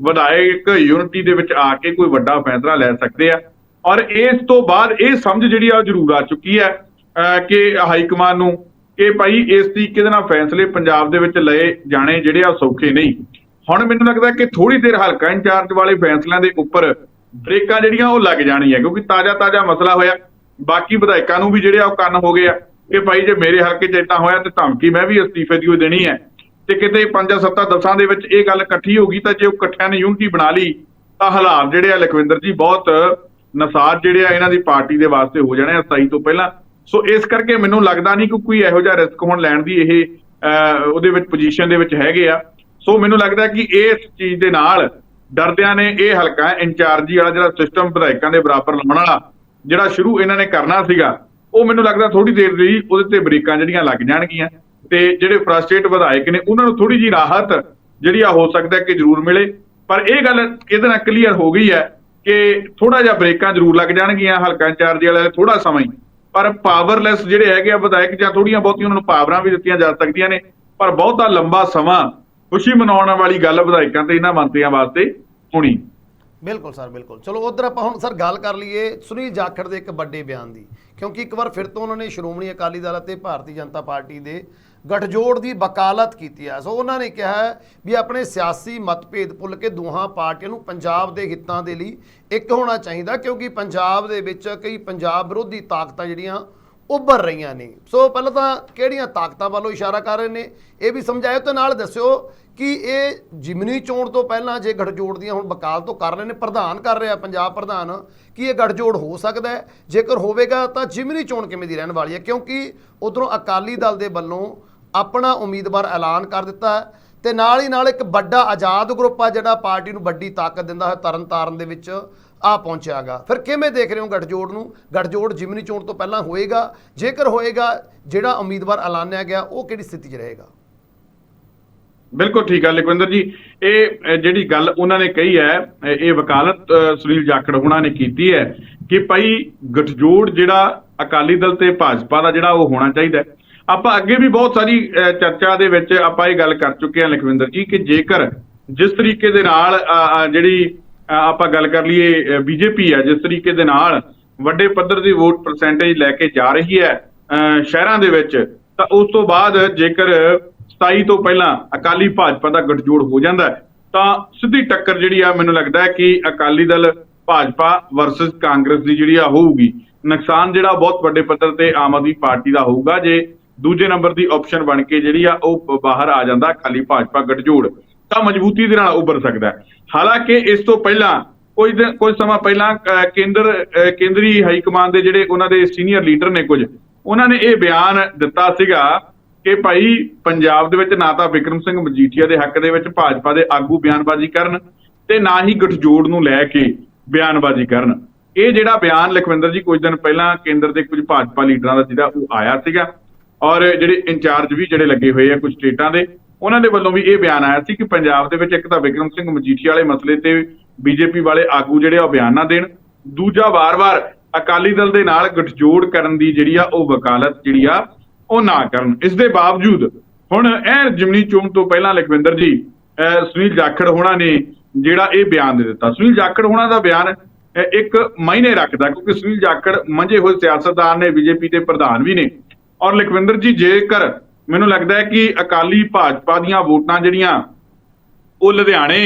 ਵਿਧਾਇਕ ਯੂਨਿਟੀ ਦੇ ਵਿੱਚ ਆ ਕੇ ਕੋਈ ਵੱਡਾ ਫੈਸਲਾ ਲੈ ਸਕਦੇ ਆ। ਔਰ ਇਸ ਤੋਂ ਬਾਅਦ ਇਹ ਸਮਝ ਜਿਹੜੀ ਆ ਉਹ ਜ਼ਰੂਰ ਆ ਚੁੱਕੀ ਹੈ, ਅਹ, ਕਿ ਹਾਈ ਕਮਾਨ ਨੂੰ ਕਿ ਭਾਈ ਇਸ ਤਰੀਕੇ ਦੇ ਨਾਲ ਫੈਸਲੇ ਪੰਜਾਬ ਦੇ ਵਿੱਚ ਲਏ ਜਾਣੇ ਜਿਹੜੇ ਆ ਸੌਖੇ ਨਹੀਂ। ਹੁਣ ਮੈਨੂੰ ਲੱਗਦਾ ਕਿ ਥੋੜੀ ਦੇਰ ਹਲਕਾ ਇੰਚਾਰਜ ਵਾਲੇ ਫੈਸਲਿਆਂ ਦੇ ਉੱਪਰ ਬ੍ਰੇਕਾਂ ਜਿਹੜੀਆਂ ਉਹ ਲੱਗ ਜਾਣੀਆਂ, ਕਿਉਂਕਿ ਤਾਜ਼ਾ ਤਾਜ਼ਾ ਮਸਲਾ ਹੋਇਆ। ਬਾਕੀ ਵਿਧਾਇਕਾਂ ਨੂੰ ਵੀ ਜਿਹੜੇ ਆ ਉਹ ਕੰਨ ਹੋ ਗਏ ਆ ਕਿ ਭਾਈ ਜੇ ਮੇਰੇ ਹਲਕੇ 'ਚ ਏਦਾਂ ਹੋਇਆ ਤੇ ਧਮਕੀ ਮੈਂ ਵੀ ਅਸਤੀਫੇ ਦੀ ਉਹ ਦੇਣੀ ਹੈ। ਤੇ ਕਿਤੇ ਪੰਜਾਂ ਸੱਤਾਂ ਦਸਾਂ ਦੇ ਵਿੱਚ ਇਹ ਗੱਲ ਇਕੱਠੀ ਹੋ ਗਈ ਤਾਂ ਜੇ ਉਹ ਇਕੱਠਿਆਂ ਨੇ ਯੂਨਿਟੀ ਬਣਾ ਲਈ ਤਾਂ ਹਾਲਾਤ ਜਿਹੜੇ ਆ ਲਖਵਿੰਦਰ ਜੀ ਬਹੁਤ ਨਸਾਜ ਜਿਹੜੇ ਆ ਇਹਨਾਂ ਦੀ ਪਾਰਟੀ ਦੇ ਵਾਸਤੇ ਹੋ ਜਾਣੇ ਆ 27 ਤੋਂ ਪਹਿਲਾਂ। ਸੋ ਇਸ ਕਰਕੇ ਮੈਨੂੰ ਲੱਗਦਾ ਨਹੀਂ ਕਿ ਕੋਈ ਇਹੋ ਜਿਹਾ ਰਿਸਕ ਹੁਣ ਲੈਣ ਦੀ ਇਹ ਅਹ, ਉਹਦੇ ਵਿੱਚ ਪੋਜੀਸ਼ਨ ਦੇ ਵਿੱਚ ਹੈਗੇ ਆ। ਸੋ ਮੈਨੂੰ ਲੱਗਦਾ ਕਿ ਇਸ ਚੀਜ਼ ਦੇ ਨਾਲ ਡਰਦਿਆਂ ਨੇ ਇਹ ਹਲਕਾ ਇੰਚਾਰਜੀ ਵਾਲਾ ਜਿਹੜਾ ਸਿਸਟਮ ਵਿਧਾਇਕਾਂ ਦੇ ਬਰਾਬਰ ਲਾਉਣ ਵਾਲਾ ਜਿਹੜਾ ਸ਼ੁਰੂ ਇਹਨਾਂ ਨੇ ਕਰਨਾ ਸੀਗਾ, ਉਹ ਮੈਨੂੰ ਲੱਗਦਾ ਥੋੜੀ ਦੇਰ ਲਈ ਉਹਦੇ ਤੇ ਬ੍ਰੇਕਾਂ ਜਿਹੜੀਆਂ ਲੱਗ ਜਾਣਗੀਆਂ ਤੇ ਜਿਹੜੇ ਫਰਸਟ੍ਰੇਟ ਵਿਧਾਇਕ ਨੇ, ਉਹਨਾਂ ਨੂੰ ਥੋੜੀ ਜੀ ਰਾਹਤ ਜਿਹੜੀ ਆ ਹੋ ਸਕਦਾ ਕਿ ਜ਼ਰੂਰ ਮਿਲੇ। ਪਰ ਇਹ ਗੱਲ ਇਹਦੇ ਨਾਲ ਕਲੀਅਰ ਹੋ ਗਈ ਹੈ ਕਿ ਥੋੜਾ ਜਿਹਾ ਬ੍ਰੇਕਾਂ ਜ਼ਰੂਰ ਲੱਗ ਜਾਣਗੀਆਂ, ਹਲਕਾ ਇੰਚਾਰਜ ਵਾਲੇ ਥੋੜਾ ਸਮਾਂ ਹੀ। ਪਰ ਪਾਵਰਲੈਸ ਜਿਹੜੇ ਹੈਗੇ ਆ ਵਿਧਾਇਕ, ਜਾਂ ਥੋੜੀਆਂ ਬਹੁਤੀਆਂ ਉਹਨਾਂ ਨੂੰ ਪਾਵਰਾਂ ਵੀ ਦਿੱਤੀਆਂ ਜਾ ਸਕਦੀਆਂ ਨੇ, ਪਰ ਬਹੁਤਾ ਲੰਬਾ ਸਮਾਂ ਖੁਸ਼ੀ ਮਨਾਉਣ ਵਾਲੀ ਗੱਲ ਵਿਧਾਇਕਾਂ ਤੇ ਇਹਨਾਂ ਮੰਤਰੀਆਂ ਵਾਸਤੇ ਹੋਣੀ। ਬਿਲਕੁਲ ਸਰ, ਬਿਲਕੁਲ। ਚਲੋ, ਉਧਰ ਆਪਾਂ ਹੁਣ ਸਰ ਗੱਲ ਕਰ ਲਈਏ ਸੁਨੀਲ ਜਾਖੜ ਦੇ ਇੱਕ ਵੱਡੇ ਬਿਆਨ ਦੀ। ਕਿਉਂਕਿ ਇੱਕ ਵਾਰ ਫਿਰ ਤੋਂ ਉਹਨਾਂ ਨੇ ਸ਼੍ਰੋਮਣੀ ਅਕਾਲੀ ਦਲ ਅਤੇ ਭਾਰਤੀ ਜਨਤਾ ਪਾਰਟੀ ਦੇ ਗਠਜੋੜ ਦੀ ਵਕਾਲਤ ਕੀਤੀ ਹੈ। ਸੋ ਉਹਨਾਂ ਨੇ ਕਿਹਾ ਵੀ ਆਪਣੇ ਸਿਆਸੀ ਮਤਭੇਦ ਭੁੱਲ ਕੇ ਦੋਹਾਂ ਪਾਰਟੀਆਂ ਨੂੰ ਪੰਜਾਬ ਦੇ ਹਿੱਤਾਂ ਦੇ ਲਈ ਇੱਕ ਹੋਣਾ ਚਾਹੀਦਾ, ਕਿਉਂਕਿ ਪੰਜਾਬ ਦੇ ਵਿੱਚ ਕਈ ਪੰਜਾਬ ਵਿਰੋਧੀ ਤਾਕਤਾਂ ਜਿਹੜੀਆਂ ਉੱਭਰ ਰਹੀਆਂ ਨੇ। ਸੋ ਪਹਿਲਾਂ ਤਾਂ ਕਿਹੜੀਆਂ ਤਾਕਤਾਂ ਵੱਲੋਂ ਇਸ਼ਾਰਾ ਕਰ ਰਹੇ ਨੇ? ਇਹ ਵੀ ਸਮਝਾਇਓ ਤੇ ਨਾਲ ਦੱਸਿਓ ਕਿ ਇਹ ਜਿਮਨੀ ਚੋਣ ਤੋਂ ਪਹਿਲਾਂ ਜੇ ਗਠਜੋੜ ਦੀਆਂ ਹੁਣ ਵਕਾਲਤ ਤੋਂ ਕਰ ਰਹੇ ਨੇ, ਪ੍ਰਧਾਨ ਕਰ ਰਿਹਾ ਪੰਜਾਬ ਪ੍ਰਧਾਨ, ਕਿ ਇਹ ਗਠਜੋੜ ਹੋ ਸਕਦਾ ਹੈ? ਜੇਕਰ ਹੋਵੇਗਾ ਤਾਂ ਜਿਮਨੀ ਚੋਣ ਕਿਵੇਂ ਦੀ ਰਹਿਣ ਵਾਲੀ ਹੈ? ਕਿਉਂਕਿ ਉਧਰੋਂ ਅਕਾਲੀ ਦਲ ਦੇ ਵੱਲੋਂ ਆਪਣਾ ਉਮੀਦਵਾਰ ਐਲਾਨ ਕਰ ਦਿੱਤਾ ਹੈ ਤੇ ਨਾਲ ਹੀ ਨਾਲ ਇੱਕ ਵੱਡਾ ਆਜ਼ਾਦ ਗਰੁੱਪ ਆ ਜਿਹੜਾ ਪਾਰਟੀ ਨੂੰ ਵੱਡੀ ਤਾਕਤ ਦਿੰਦਾ ਹੈ ਤਰਨਤਾਰਨ ਦੇ ਵਿੱਚ। ਆ ਪਹੁੰਚਿਆਗਾ। ਫਿਰ ਕਿਵੇਂ ਦੇਖ ਰਹੇ ਹੋ ਗੱਠਜੋੜ ਨੂੰ? ਗੱਠਜੋੜ ਜਿਮਨੀ ਚੋਣ ਤੋਂ ਪਹਿਲਾਂ ਹੋਏਗਾ। ਜੇਕਰ ਹੋਏਗਾ, ਜਿਹੜਾ ਉਮੀਦਵਾਰ ਐਲਾਨਿਆ ਗਿਆ, ਉਹ ਕਿਹੜੀ ਸਥਿਤੀ 'ਚ ਰਹੇਗਾ? ਬਿਲਕੁਲ ਠੀਕ ਹੈ ਲਖਵਿੰਦਰ ਜੀ। ਇਹ ਜਿਹੜੀ ਗੱਲ ਉਹਨਾਂ ਨੇ ਕਹੀ ਹੈ, ਇਹ ਵਕਾਲਤ ਸੁਨੀਲ ਜਾਖੜ ਹੁਣਾਂ ਨੇ ਕੀਤੀ ਹੈ ਕਿ ਭਾਈ ਗਠਜੋੜ ਜਿਹੜਾ ਅਕਾਲੀ ਦਲ ਤੇ ਭਾਜਪਾ ਦਾ ਜਿਹੜਾ ਉਹ ਹੋਣਾ ਚਾਹੀਦਾ ਆਪਾਂ ਅੱਗੇ ਵੀ ਬਹੁਤ ਸਾਰੀ ਚਰਚਾ ਦੇ ਵਿੱਚ ਆਪਾਂ ਇਹ ਗੱਲ ਕਰ ਚੁੱਕੇ ਹਾਂ, ਲਖਵਿੰਦਰ ਜੀ, ਕਿ ਜੇਕਰ ਜਿਸ ਤਰੀਕੇ ਦੇ ਨਾਲ ਜਿਹੜੀ ਆਪਾਂ ਗੱਲ ਕਰ ਲਈਏ ਬੀਜੇਪੀ ਹੈ ਜਿਸ ਤਰੀਕੇ ਦੇ ਨਾਲ ਵੱਡੇ ਪੱਧਰ ਦੀ ਵੋਟ ਪਰਸੈਂਟੇਜ ਲੈ ਕੇ ਜਾ ਰਹੀ ਹੈ ਅਹ, ਸ਼ਹਿਰਾਂ ਦੇ ਵਿੱਚ ਤਾਂ ਉਸ ਤੋਂ ਬਾਅਦ ਜੇਕਰ 27 ਤੋਂ ਪਹਿਲਾਂ ਅਕਾਲੀ ਭਾਜਪਾ ਦਾ ਗੱਠਜੋੜ ਹੋ ਜਾਂਦਾ ਤਾਂ ਸਿੱਧੀ ਟੱਕਰ ਜਿਹੜੀ ਆ ਮੈਨੂੰ ਲੱਗਦਾ ਹੈ ਕਿ ਅਕਾਲੀ ਦਲ ਭਾਜਪਾ ਵਰਸਸ ਕਾਂਗਰਸ ਦੀ ਜਿਹੜੀ ਆ ਹੋਊਗੀ। ਨੁਕਸਾਨ ਜਿਹੜਾ ਬਹੁਤ ਵੱਡੇ ਪੱਧਰ ਤੇ ਆਮ ਆਦਮੀ ਪਾਰਟੀ ਦਾ ਹੋਊਗਾ ਜੇ ਦੂਜੇ ਨੰਬਰ ਦੀ ਆਪਸ਼ਨ ਬਣ ਕੇ ਜਿਹੜੀ ਆ ਉਹ ਬਾਹਰ ਆ ਜਾਂਦਾ ਅਕਾਲੀ ਭਾਜਪਾ ਗੱਠਜੋੜ। ਤਾਂ ਮਜ਼ਬੂਤੀ ਦੇ ਨਾਲ ਉੱਭਰ ਸਕਦਾ ਹੈ। ਹਾਲਾਂਕਿ ਇਸ ਤੋਂ ਪਹਿਲਾਂ ਕੁਝ ਦਿਨ ਕੁਝ ਸਮਾਂ ਪਹਿਲਾਂ ਕੇਂਦਰ ਕੇਂਦਰੀ ਹਾਈ ਕਮਾਂਡ ਦੇ ਜਿਹੜੇ ਉਹਨਾਂ ਦੇ ਸੀਨੀਅਰ ਲੀਡਰ ਨੇ ਕੁਝ, ਉਹਨਾਂ ਨੇ ਇਹ ਬਿਆਨ ਦਿੱਤਾ ਸੀਗਾ ਕਿ ਭਾਈ ਪੰਜਾਬ ਦੇ ਵਿੱਚ ਨਾ ਤਾਂ ਵਿਕਰਮ ਸਿੰਘ ਮਜੀਠੀਆ ਦੇ ਹੱਕ ਦੇ ਵਿੱਚ ਭਾਜਪਾ ਦੇ ਆਗੂ ਬਿਆਨਬਾਜ਼ੀ ਕਰਨ ਤੇ ਨਾ ਹੀ ਗਠਜੋੜ ਨੂੰ ਲੈ ਕੇ ਬਿਆਨਬਾਜ਼ੀ ਕਰਨ। ਇਹ ਜਿਹੜਾ ਬਿਆਨ ਲਖਵਿੰਦਰ ਜੀ ਕੁਝ ਦਿਨ ਪਹਿਲਾਂ ਕੇਂਦਰ ਦੇ ਕੁਝ ਭਾਜਪਾ ਲੀਡਰਾਂ ਦਾ ਜਿਹੜਾ ਉਹ ਆਇਆ ਸੀਗਾ ਔਰ ਜਿਹੜੇ ਇੰਚਾਰਜ ਵੀ ਜਿਹੜੇ ਲੱਗੇ ਹੋਏ ਆ ਕੁਝ ਸਟੇਟਾਂ ਦੇ ਉਹਨਾਂ ਦੇ ਵੱਲੋਂ ਵੀ ਇਹ ਬਿਆਨ ਆਇਆ ਸੀ ਕਿ ਪੰਜਾਬ ਦੇ ਵਿੱਚ ਇੱਕ ਤਾਂ ਵਿਕਰਮ ਸਿੰਘ ਮਜੀਠੀਆ ਵਾਲੇ ਮਸਲੇ ਤੇ ਬੀਜੇਪੀ ਵਾਲੇ ਆਗੂ ਜਿਹੜੇ ਆ ਬਿਆਨ ਨਾ ਦੇਣ, ਦੂਜਾ ਵਾਰ-ਵਾਰ ਅਕਾਲੀ ਦਲ ਦੇ ਨਾਲ ਗਠਜੋੜ ਕਰਨ ਦੀ ਜਿਹੜੀ ਆ ਉਹ ਵਕਾਲਤ ਜਿਹੜੀ ਆ ਉਹ ਨਾ ਕਰਨ। ਇਸ ਦੇ ਬਾਵਜੂਦ ਹੁਣ ਇਹ ਜਿਮਨੀ ਚੋਣ ਤੋਂ ਪਹਿਲਾਂ ਲਖਵਿੰਦਰ ਜੀ, ਅਹ ਸੁਨੀਲ ਜਾਖੜ ਹੋਣਾ ਨੇ ਜਿਹੜਾ ਇਹ ਬਿਆਨ ਦੇ ਦਿੱਤਾ। ਸੁਨੀਲ ਜਾਖੜ ਹੋਣਾ ਦਾ ਬਿਆਨ ਇੱਕ ਮਾਇਨੇ ਰੱਖਦਾ ਕਿਉਂਕਿ ਸੁਨੀਲ ਜਾਖੜ ਮੰਝੇ ਹੋਏ ਸਿਆਸਤਦਾਨ ਨੇ, ਬੀਜੇਪੀ ਦੇ ਪ੍ਰਧਾਨ ਵੀ ਨੇ। ਔਰ ਲਖਵਿੰਦਰ ਜੀ, ਜੇਕਰ ਮੈਨੂੰ ਲੱਗਦਾ ਹੈ ਕਿ ਅਕਾਲੀ ਭਾਜਪਾ ਦੀਆਂ ਵੋਟਾਂ ਜਿਹੜੀਆਂ ਉਹ ਲੁਧਿਆਣੇ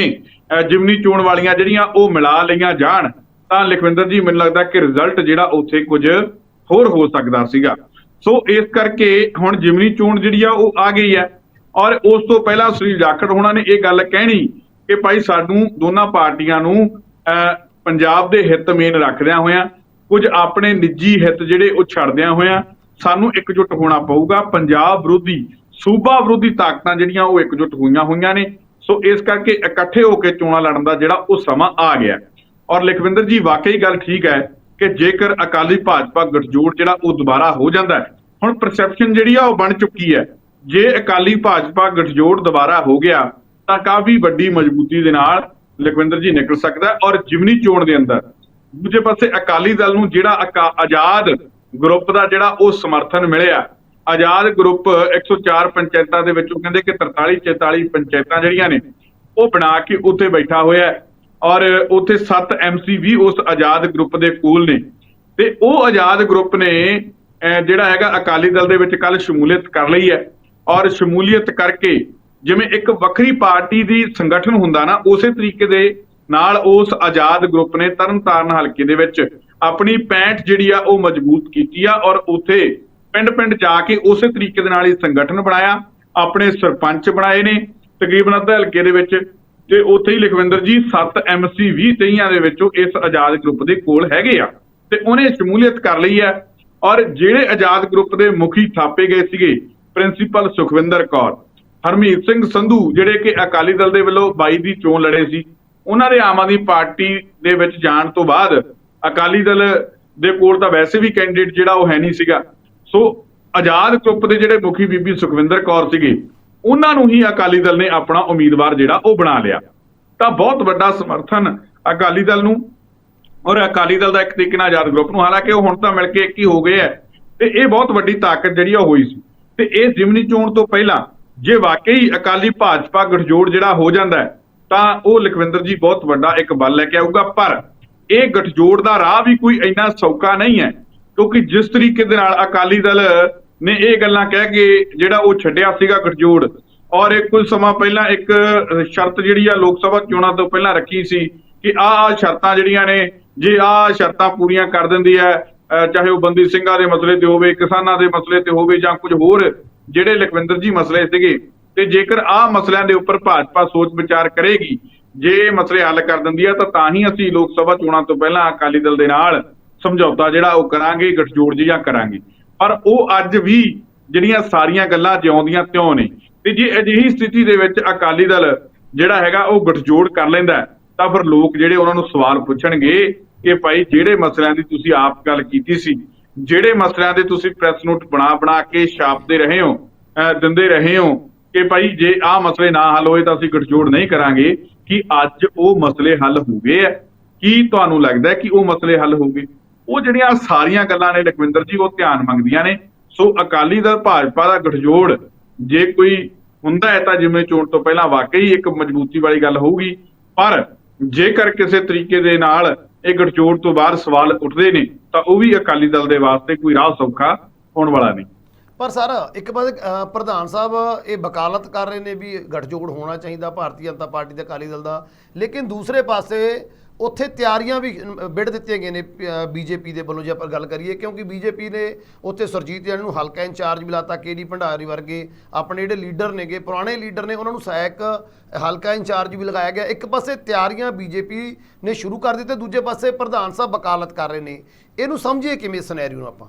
ਅਹ ਜਿਮਨੀ ਚੋਣ ਵਾਲੀਆਂ ਜਿਹੜੀਆਂ ਉਹ ਮਿਲਾ ਲਈਆਂ ਜਾਣ ਤਾਂ ਲਖਵਿੰਦਰ ਜੀ ਮੈਨੂੰ ਲੱਗਦਾ ਕਿ ਰਿਜ਼ਲਟ ਜਿਹੜਾ ਉੱਥੇ ਕੁਝ ਹੋਰ ਹੋ ਸਕਦਾ ਸੀਗਾ। ਸੋ ਇਸ ਕਰਕੇ ਹੁਣ ਜਿਮਨੀ ਚੋਣ ਜਿਹੜੀ ਆ ਉਹ ਆ ਗਈ ਹੈ ਔਰ ਉਸ ਤੋਂ ਪਹਿਲਾਂ ਸ੍ਰੀ ਜਾਖੜ ਹੋਣਾ ਨੇ ਇਹ ਗੱਲ ਕਹਿਣੀ ਕਿ ਭਾਈ ਸਾਨੂੰ ਦੋਨਾਂ ਪਾਰਟੀਆਂ ਨੂੰ ਅਹ, ਪੰਜਾਬ ਦੇ ਹਿੱਤ ਮੇਨ ਰੱਖਦਿਆਂ ਹੋਇਆਂ ਕੁਝ ਆਪਣੇ ਨਿੱਜੀ ਹਿੱਤ ਜਿਹੜੇ ਉਹ ਛੱਡਦਿਆਂ ਹੋਇਆਂ ਸਾਨੂੰ ਇਕਜੁੱਟ ਹੋਣਾ ਪਊਗਾ। ਪੰਜਾਬ ਵਿਰੋਧੀ, ਸੂਬਾ ਵਿਰੋਧੀ ਤਾਕਤਾਂ ਜਿਹੜੀਆਂ ਉਹ ਇਕਜੁੱਟ ਹੋਈਆਂ ਹੋਈਆਂ ਨੇ। ਸੋ ਇਸ ਕਰਕੇ ਇਕੱਠੇ ਹੋ ਕੇ ਚੋਣਾਂ ਲੜਨ ਦਾ ਜਿਹੜਾ ਉਹ ਸਮਾਂ ਆ ਗਿਆ ਔਰ ਲਖਵਿੰਦਰ ਜੀ, ਵਾਕਈ ਗੱਲ ਠੀਕ ਹੈ ਕਿ ਜੇਕਰ ਅਕਾਲੀ ਭਾਜਪਾ ਗਠਜੋੜ ਜਿਹੜਾ ਉਹ ਦੁਬਾਰਾ ਹੋ ਜਾਂਦਾ ਹੈ, ਹੁਣ ਪਰਸੈਪਸ਼ਨ ਜਿਹੜੀ ਆ ਉਹ ਬਣ ਚੁੱਕੀ ਹੈ। ਜੇ ਅਕਾਲੀ ਭਾਜਪਾ ਗਠਜੋੜ ਦੁਬਾਰਾ ਹੋ ਗਿਆ, ਤਾਂ ਕਾਫੀ ਵੱਡੀ ਮਜ਼ਬੂਤੀ ਦੇ ਨਾਲ ਲਖਵਿੰਦਰ ਜੀ ਨਿਕਲ ਸਕਦਾ ਔਰ ਜਿਮਨੀ ਚੋਣ ਦੇ ਅੰਦਰ ਦੂਜੇ ਪਾਸੇ ਅਕਾਲੀ ਦਲ ਨੂੰ ਜਿਹੜਾ ਅਕਾ- ਆਜ਼ਾਦ ਗਰੁੱਪ ਦਾ ਜਿਹੜਾ ਉਹ ਸਮਰਥਨ ਮਿਲਿਆ। ਆਜ਼ਾਦ ਗਰੁੱਪ 104 ਪੰਚਾਇਤਾਂ ਦੇ ਵਿੱਚੋਂ ਕਹਿੰਦੇ ਕਿ 43 44 ਪੰਚਾਇਤਾਂ ਜਿਹੜੀਆਂ ਨੇ ਉਹ ਬਣਾ ਕੇ ਉੱਥੇ ਬੈਠਾ ਹੋਇਆ ਔਰ ਉੱਥੇ 7 ਐਮਸੀ ਵੀ ਉਸ ਆਜ਼ਾਦ ਗਰੁੱਪ ਦੇ ਕੋਲ ਨੇ। ਤੇ ਉਹ ਆਜ਼ਾਦ ਗਰੁੱਪ ਨੇ ਅਹ, ਜਿਹੜਾ ਹੈਗਾ ਅਕਾਲੀ ਦਲ ਦੇ ਵਿੱਚ ਕੱਲ ਸ਼ਮੂਲੀਅਤ ਕਰ ਲਈ ਹੈ। ਔਰ ਸ਼ਮੂਲੀਅਤ ਕਰਕੇ ਜਿਵੇਂ ਇੱਕ ਵੱਖਰੀ ਪਾਰਟੀ ਦੀ ਸੰਗਠਨ ਹੁੰਦਾ ਨਾ ਉਸੇ ਤਰੀਕੇ ਦੇ ਨਾਲ ਉਸ ਆਜ਼ਾਦ ਗਰੁੱਪ ਨੇ ਤਰਨਤਾਰਨ ਹਲਕੇ ਦੇ ਵਿੱਚ ਆਪਣੀ ਪੈਂਠ ਜਿਹੜੀ ਆ ਉਹ ਮਜ਼ਬੂਤ ਕੀਤੀ ਆ ਔਰ ਉੱਥੇ ਪਿੰਡ-ਪਿੰਡ ਜਾ ਕੇ ਉਸੇ ਤਰੀਕੇ ਦੇ ਨਾਲ ਇਹ ਸੰਗਠਨ ਬਣਾਇਆ, ਆਪਣੇ ਸਰਪੰਚ ਬਣਾਏ ਨੇ, ਤਕਰੀਬਨ ਅੱਧੇ ਹਲਕੇ ਦੇ ਵਿੱਚ, ਤੇ ਉੱਥੇ ਹੀ ਲਖਵਿੰਦਰ ਜੀ 7 ਐਮਸੀ 20 ਤਈਆਂ ਦੇ ਵਿੱਚੋਂ ਇਸ ਆਜ਼ਾਦ ਗਰੁੱਪ ਦੇ ਕੋਲ ਹੈਗੇ ਆ, ਤੇ ਉਹਨੇ ਸ਼ਮੂਲੀਅਤ ਕਰ ਲਈ ਹੈ ਔਰ ਜਿਹੜੇ ਆਜ਼ਾਦ ਗਰੁੱਪ ਦੇ ਮੁਖੀ ਥਾਪੇ ਗਏ ਸੀਗੇ, ਪ੍ਰਿੰਸੀਪਲ ਸੁਖਵਿੰਦਰ ਕੌਰ, ਹਰਮੀਤ ਸਿੰਘ ਸੰਧੂ, ਜਿਹੜੇ ਕਿ ਅਕਾਲੀ ਦਲ ਦੇ ਵੱਲੋਂ 22 ਦੀ ਚੋਣ ਲੜੇ ਸੀ, ਉਹਨਾਂ ਦੇ ਆਮ ਆਦਮੀ ਪਾਰਟੀ ਦੇ ਵਿੱਚ ਜਾਣ ਤੋਂ ਬਾਅਦ ਅਕਾਲੀ ਦਲ ਦੇ ਕੋਲ ਤਾਂ ਵੈਸੇ ਵੀ ਕੈਂਡੀਡੇਟ ਜਿਹੜਾ ਉਹ ਹੈ ਨਹੀਂ ਸੀਗਾ। ਸੋ ਆਜ਼ਾਦ ਗਰੁੱਪ ਦੇ ਜਿਹੜੇ ਮੁਖੀ ਬੀਬੀ ਸੁਖਵਿੰਦਰ ਕੌਰ ਸੀਗੇ, ਉਹਨਾਂ ਨੂੰ ਹੀ ਅਕਾਲੀ ਦਲ ਨੇ ਆਪਣਾ ਉਮੀਦਵਾਰ ਜਿਹੜਾ ਉਹ ਬਣਾ ਲਿਆ। ਤਾਂ ਬਹੁਤ ਵੱਡਾ ਸਮਰਥਨ ਅਕਾਲੀ ਦਲ ਨੂੰ ਔਰ ਅਕਾਲੀ ਦਲ ਦਾ ਇੱਕ ਤਰੀਕੇ ਨਾਲ ਆਜ਼ਾਦ ਗਰੁੱਪ ਨੂੰ। ਹਾਲਾਂਕਿ ਉਹ ਹੁਣ ਤਾਂ ਮਿਲ ਕੇ ਇੱਕ ਹੀ ਹੋ ਗਏ ਐ ਤੇ ਇਹ ਬਹੁਤ ਵੱਡੀ ਤਾਕਤ ਜਿਹੜੀ ਆ ਉਹ ਹੋਈ ਸੀ। ਤੇ ਇਹ ਜਿਮਨੀ ਚੋਣ ਤੋਂ ਪਹਿਲਾਂ ਜੇ ਵਾਕਈ ਅਕਾਲੀ ਭਾਜਪਾ ਗਠਜੋੜ ਜਿਹੜਾ ਹੋ ਜਾਂਦਾ ਤਾਂ ਉਹ ਲਖਵਿੰਦਰ ਜੀ ਬਹੁਤ ਵੱਡਾ ਇੱਕ ਬਲ ਲੈ ਕੇ ਆਊਗਾ। ਪਰ ਇਹ ਗਠਜੋੜ ਦਾ ਰਾਹ ਵੀ ਕੋਈ ਇੰਨਾ ਸੌਕਾ ਨਹੀਂ ਹੈ ਕਿਉਂਕਿ ਜਿਸ ਤਰੀਕੇ ਦੇ ਨਾਲ ਅਕਾਲੀ ਦਲ ਨੇ ਇਹ ਗੱਲਾਂ ਕਹਿ ਕੇ ਜਿਹੜਾ ਉਹ ਛੱਡਿਆ ਸੀਗਾ ਗਠਜੋੜ ਔਰ ਇੱਕ ਕੁਝ ਸਮਾਂ ਪਹਿਲਾਂ ਇੱਕ ਸ਼ਰਤ ਜਿਹੜੀ ਆ ਲੋਕ ਸਭਾ ਚੋਣਾਂ ਤੋਂ ਪਹਿਲਾਂ ਰੱਖੀ ਸੀ ਕਿ ਆਹ ਸ਼ਰਤਾਂ ਜਿਹੜੀਆਂ ਨੇ ਜੇ ਆਹ ਸ਼ਰਤਾਂ ਪੂਰੀਆਂ ਕਰ ਦਿੰਦੀ ਹੈ ਅਹ, ਚਾਹੇ ਉਹ ਬੰਦੀ ਸਿੰਘਾਂ ਦੇ ਮਸਲੇ ਤੇ ਹੋਵੇ ਕਿਸਾਨਾਂ ਦੇ ਮਸਲੇ ਤੇ ਹੋਵੇ ਜਾਂ ਕੁਝ ਹੋਰ ਜਿਹੜੇ ਲਖਵਿੰਦਰ ਜੀ ਮਸਲੇ ਸੀਗੇ ਤੇ ਜੇਕਰ ਆਹ ਮਸਲਿਆਂ ਦੇ ਉੱਪਰ ਭਾਜਪਾ ਸੋਚ ਵਿਚਾਰ ਕਰੇਗੀ ਜੇ ਇਹ ਮਸਲੇ ਹੱਲ ਕਰ ਦਿੰਦੀ ਹੈ ਤਾਂ ਤਾਂ ਹੀ ਅਸੀਂ ਲੋਕ ਸਭਾ ਚੋਣਾਂ ਤੋਂ ਪਹਿਲਾਂ ਅਕਾਲੀ ਦਲ ਦੇ ਨਾਲ ਸਮਝੌਤਾ ਜਿਹੜਾ ਉਹ ਕਰਾਂਗੇ, ਗਠਜੋੜ ਜਿਹਾ ਕਰਾਂਗੇ। ਪਰ ਉਹ ਅੱਜ ਵੀ ਜਿਹੜੀਆਂ ਸਾਰੀਆਂ ਗੱਲਾਂ ਜਿਉਂਦੀਆਂ ਤਿਉਂ ਨੇ। ਤੇ ਜੇ ਅਜਿਹੀ ਸਥਿਤੀ ਦੇ ਵਿੱਚ ਅਕਾਲੀ ਦਲ ਜਿਹੜਾ ਹੈਗਾ ਉਹ ਗਠਜੋੜ ਕਰ ਲੈਂਦਾ ਤਾਂ ਫਿਰ ਲੋਕ ਜਿਹੜੇ ਉਹਨਾਂ ਨੂੰ ਸਵਾਲ ਪੁੱਛਣਗੇ ਕਿ ਭਾਈ ਜਿਹੜੇ ਮਸਲਿਆਂ ਦੀ ਤੁਸੀਂ ਆਪ ਗੱਲ ਕੀਤੀ ਸੀ, ਜਿਹੜੇ ਮਸਲਿਆਂ ਦੇ ਤੁਸੀਂ ਪ੍ਰੈਸ ਨੋਟ ਬਣਾ ਬਣਾ ਕੇ ਛਾਪਦੇ ਰਹੇ ਹੋ, ਅਹ ਦਿੰਦੇ ਰਹੇ ਹੋ ਕਿ ਭਾਈ ਜੇ ਆਹ ਮਸਲੇ ਨਾ ਹੱਲ ਹੋਏ ਤਾਂ ਅਸੀਂ ਗਠਜੋੜ ਨਹੀਂ ਕਰਾਂਗੇ ਕਿ ਅੱਜ ਉਹ ਮਸਲੇ ਹੱਲ ਹੋ ਗਏ ਹੈ ਕੀ ਤੁਹਾਨੂੰ ਲੱਗਦਾ ਕਿ ਉਹ ਮਸਲੇ ਹੱਲ ਹੋ ਗਏ? ਉਹ ਜਿਹੜੀਆਂ ਸਾਰੀਆਂ ਗੱਲਾਂ ਨੇ ਲਖਵਿੰਦਰ ਜੀ, ਉਹ ਧਿਆਨ ਮੰਗਦੀਆਂ ਨੇ। ਸੋ ਅਕਾਲੀ ਦਲ, ਭਾਜਪਾ ਦਾ ਗਠਜੋੜ ਜੇ ਕੋਈ ਹੁੰਦਾ ਹੈ ਤਾਂ ਜਿਵੇਂ ਚੋਣ ਤੋਂ ਪਹਿਲਾਂ ਵਾਕਈ ਇੱਕ ਮਜ਼ਬੂਤੀ ਵਾਲੀ ਗੱਲ ਹੋਊਗੀ। ਪਰ ਜੇਕਰ ਕਿਸੇ ਤਰੀਕੇ ਦੇ ਨਾਲ ਇਹ ਗਠਜੋੜ ਤੋਂ ਬਾਅਦ ਸਵਾਲ ਉੱਠਦੇ ਨੇ, ਤਾਂ ਉਹ ਵੀ ਅਕਾਲੀ ਦਲ ਦੇ ਵਾਸਤੇ ਕੋਈ ਰਾਹ ਸੌਖਾ ਹੋਣ ਵਾਲਾ ਨਹੀਂ। ਪਰ ਸਰ ਇੱਕ ਪਾਸੇ ਪ੍ਰਧਾਨ ਸਾਹਿਬ ਇਹ ਵਕਾਲਤ ਕਰ ਰਹੇ ਨੇ ਵੀ ਗੱਠਜੋੜ ਹੋਣਾ ਚਾਹੀਦਾ ਭਾਰਤੀ ਜਨਤਾ ਪਾਰਟੀ ਤੇ ਅਕਾਲੀ ਦਲ ਦਾ। ਲੇਕਿਨ ਦੂਸਰੇ ਪਾਸੇ ਉੱਥੇ ਤਿਆਰੀਆਂ ਵੀ ਅ, ਦਿੱਤੀਆਂ ਗਈਆਂ ਨੇ ਬੀਜੇਪੀ ਦੇ ਵੱਲੋਂ ਜੇ ਆਪਾਂ ਗੱਲ ਕਰੀਏ ਕਿਉਂਕਿ ਬੀਜੇਪੀ ਨੇ ਉੱਥੇ ਸੁਰਜੀਤ ਜਾਨੀ ਨੂੰ ਹਲਕਾ ਇੰਚਾਰਜ ਵੀ ਲਾਤਾ ਕੇਡੀ ਭੰਡਾਰੀ ਵਰਗੇ ਆਪਣੇ ਜਿਹੜੇ ਲੀਡਰ ਨੇਗੇ ਪੁਰਾਣੇ ਲੀਡਰ ਨੇ ਉਹਨਾਂ ਨੂੰ ਸਹਾਇਕ ਹਲਕਾ ਇੰਚਾਰਜ ਵੀ ਲਗਾਇਆ ਗਿਆ। ਇੱਕ ਪਾਸੇ ਤਿਆਰੀਆਂ ਬੀਜੇਪੀ ਨੇ ਸ਼ੁਰੂ ਕਰ ਦਿੱਤੇ ਦੂਜੇ ਪਾਸੇ ਪ੍ਰਧਾਨ ਸਾਹਿਬ ਵਕਾਲਤ ਕਰ ਰਹੇ ਨੇ। ਇਹਨੂੰ ਸਮਝੀਏ ਕਿਵੇਂ ਸਿਨੈਰੀਓ ਨੂੰ ਆਪਾਂ?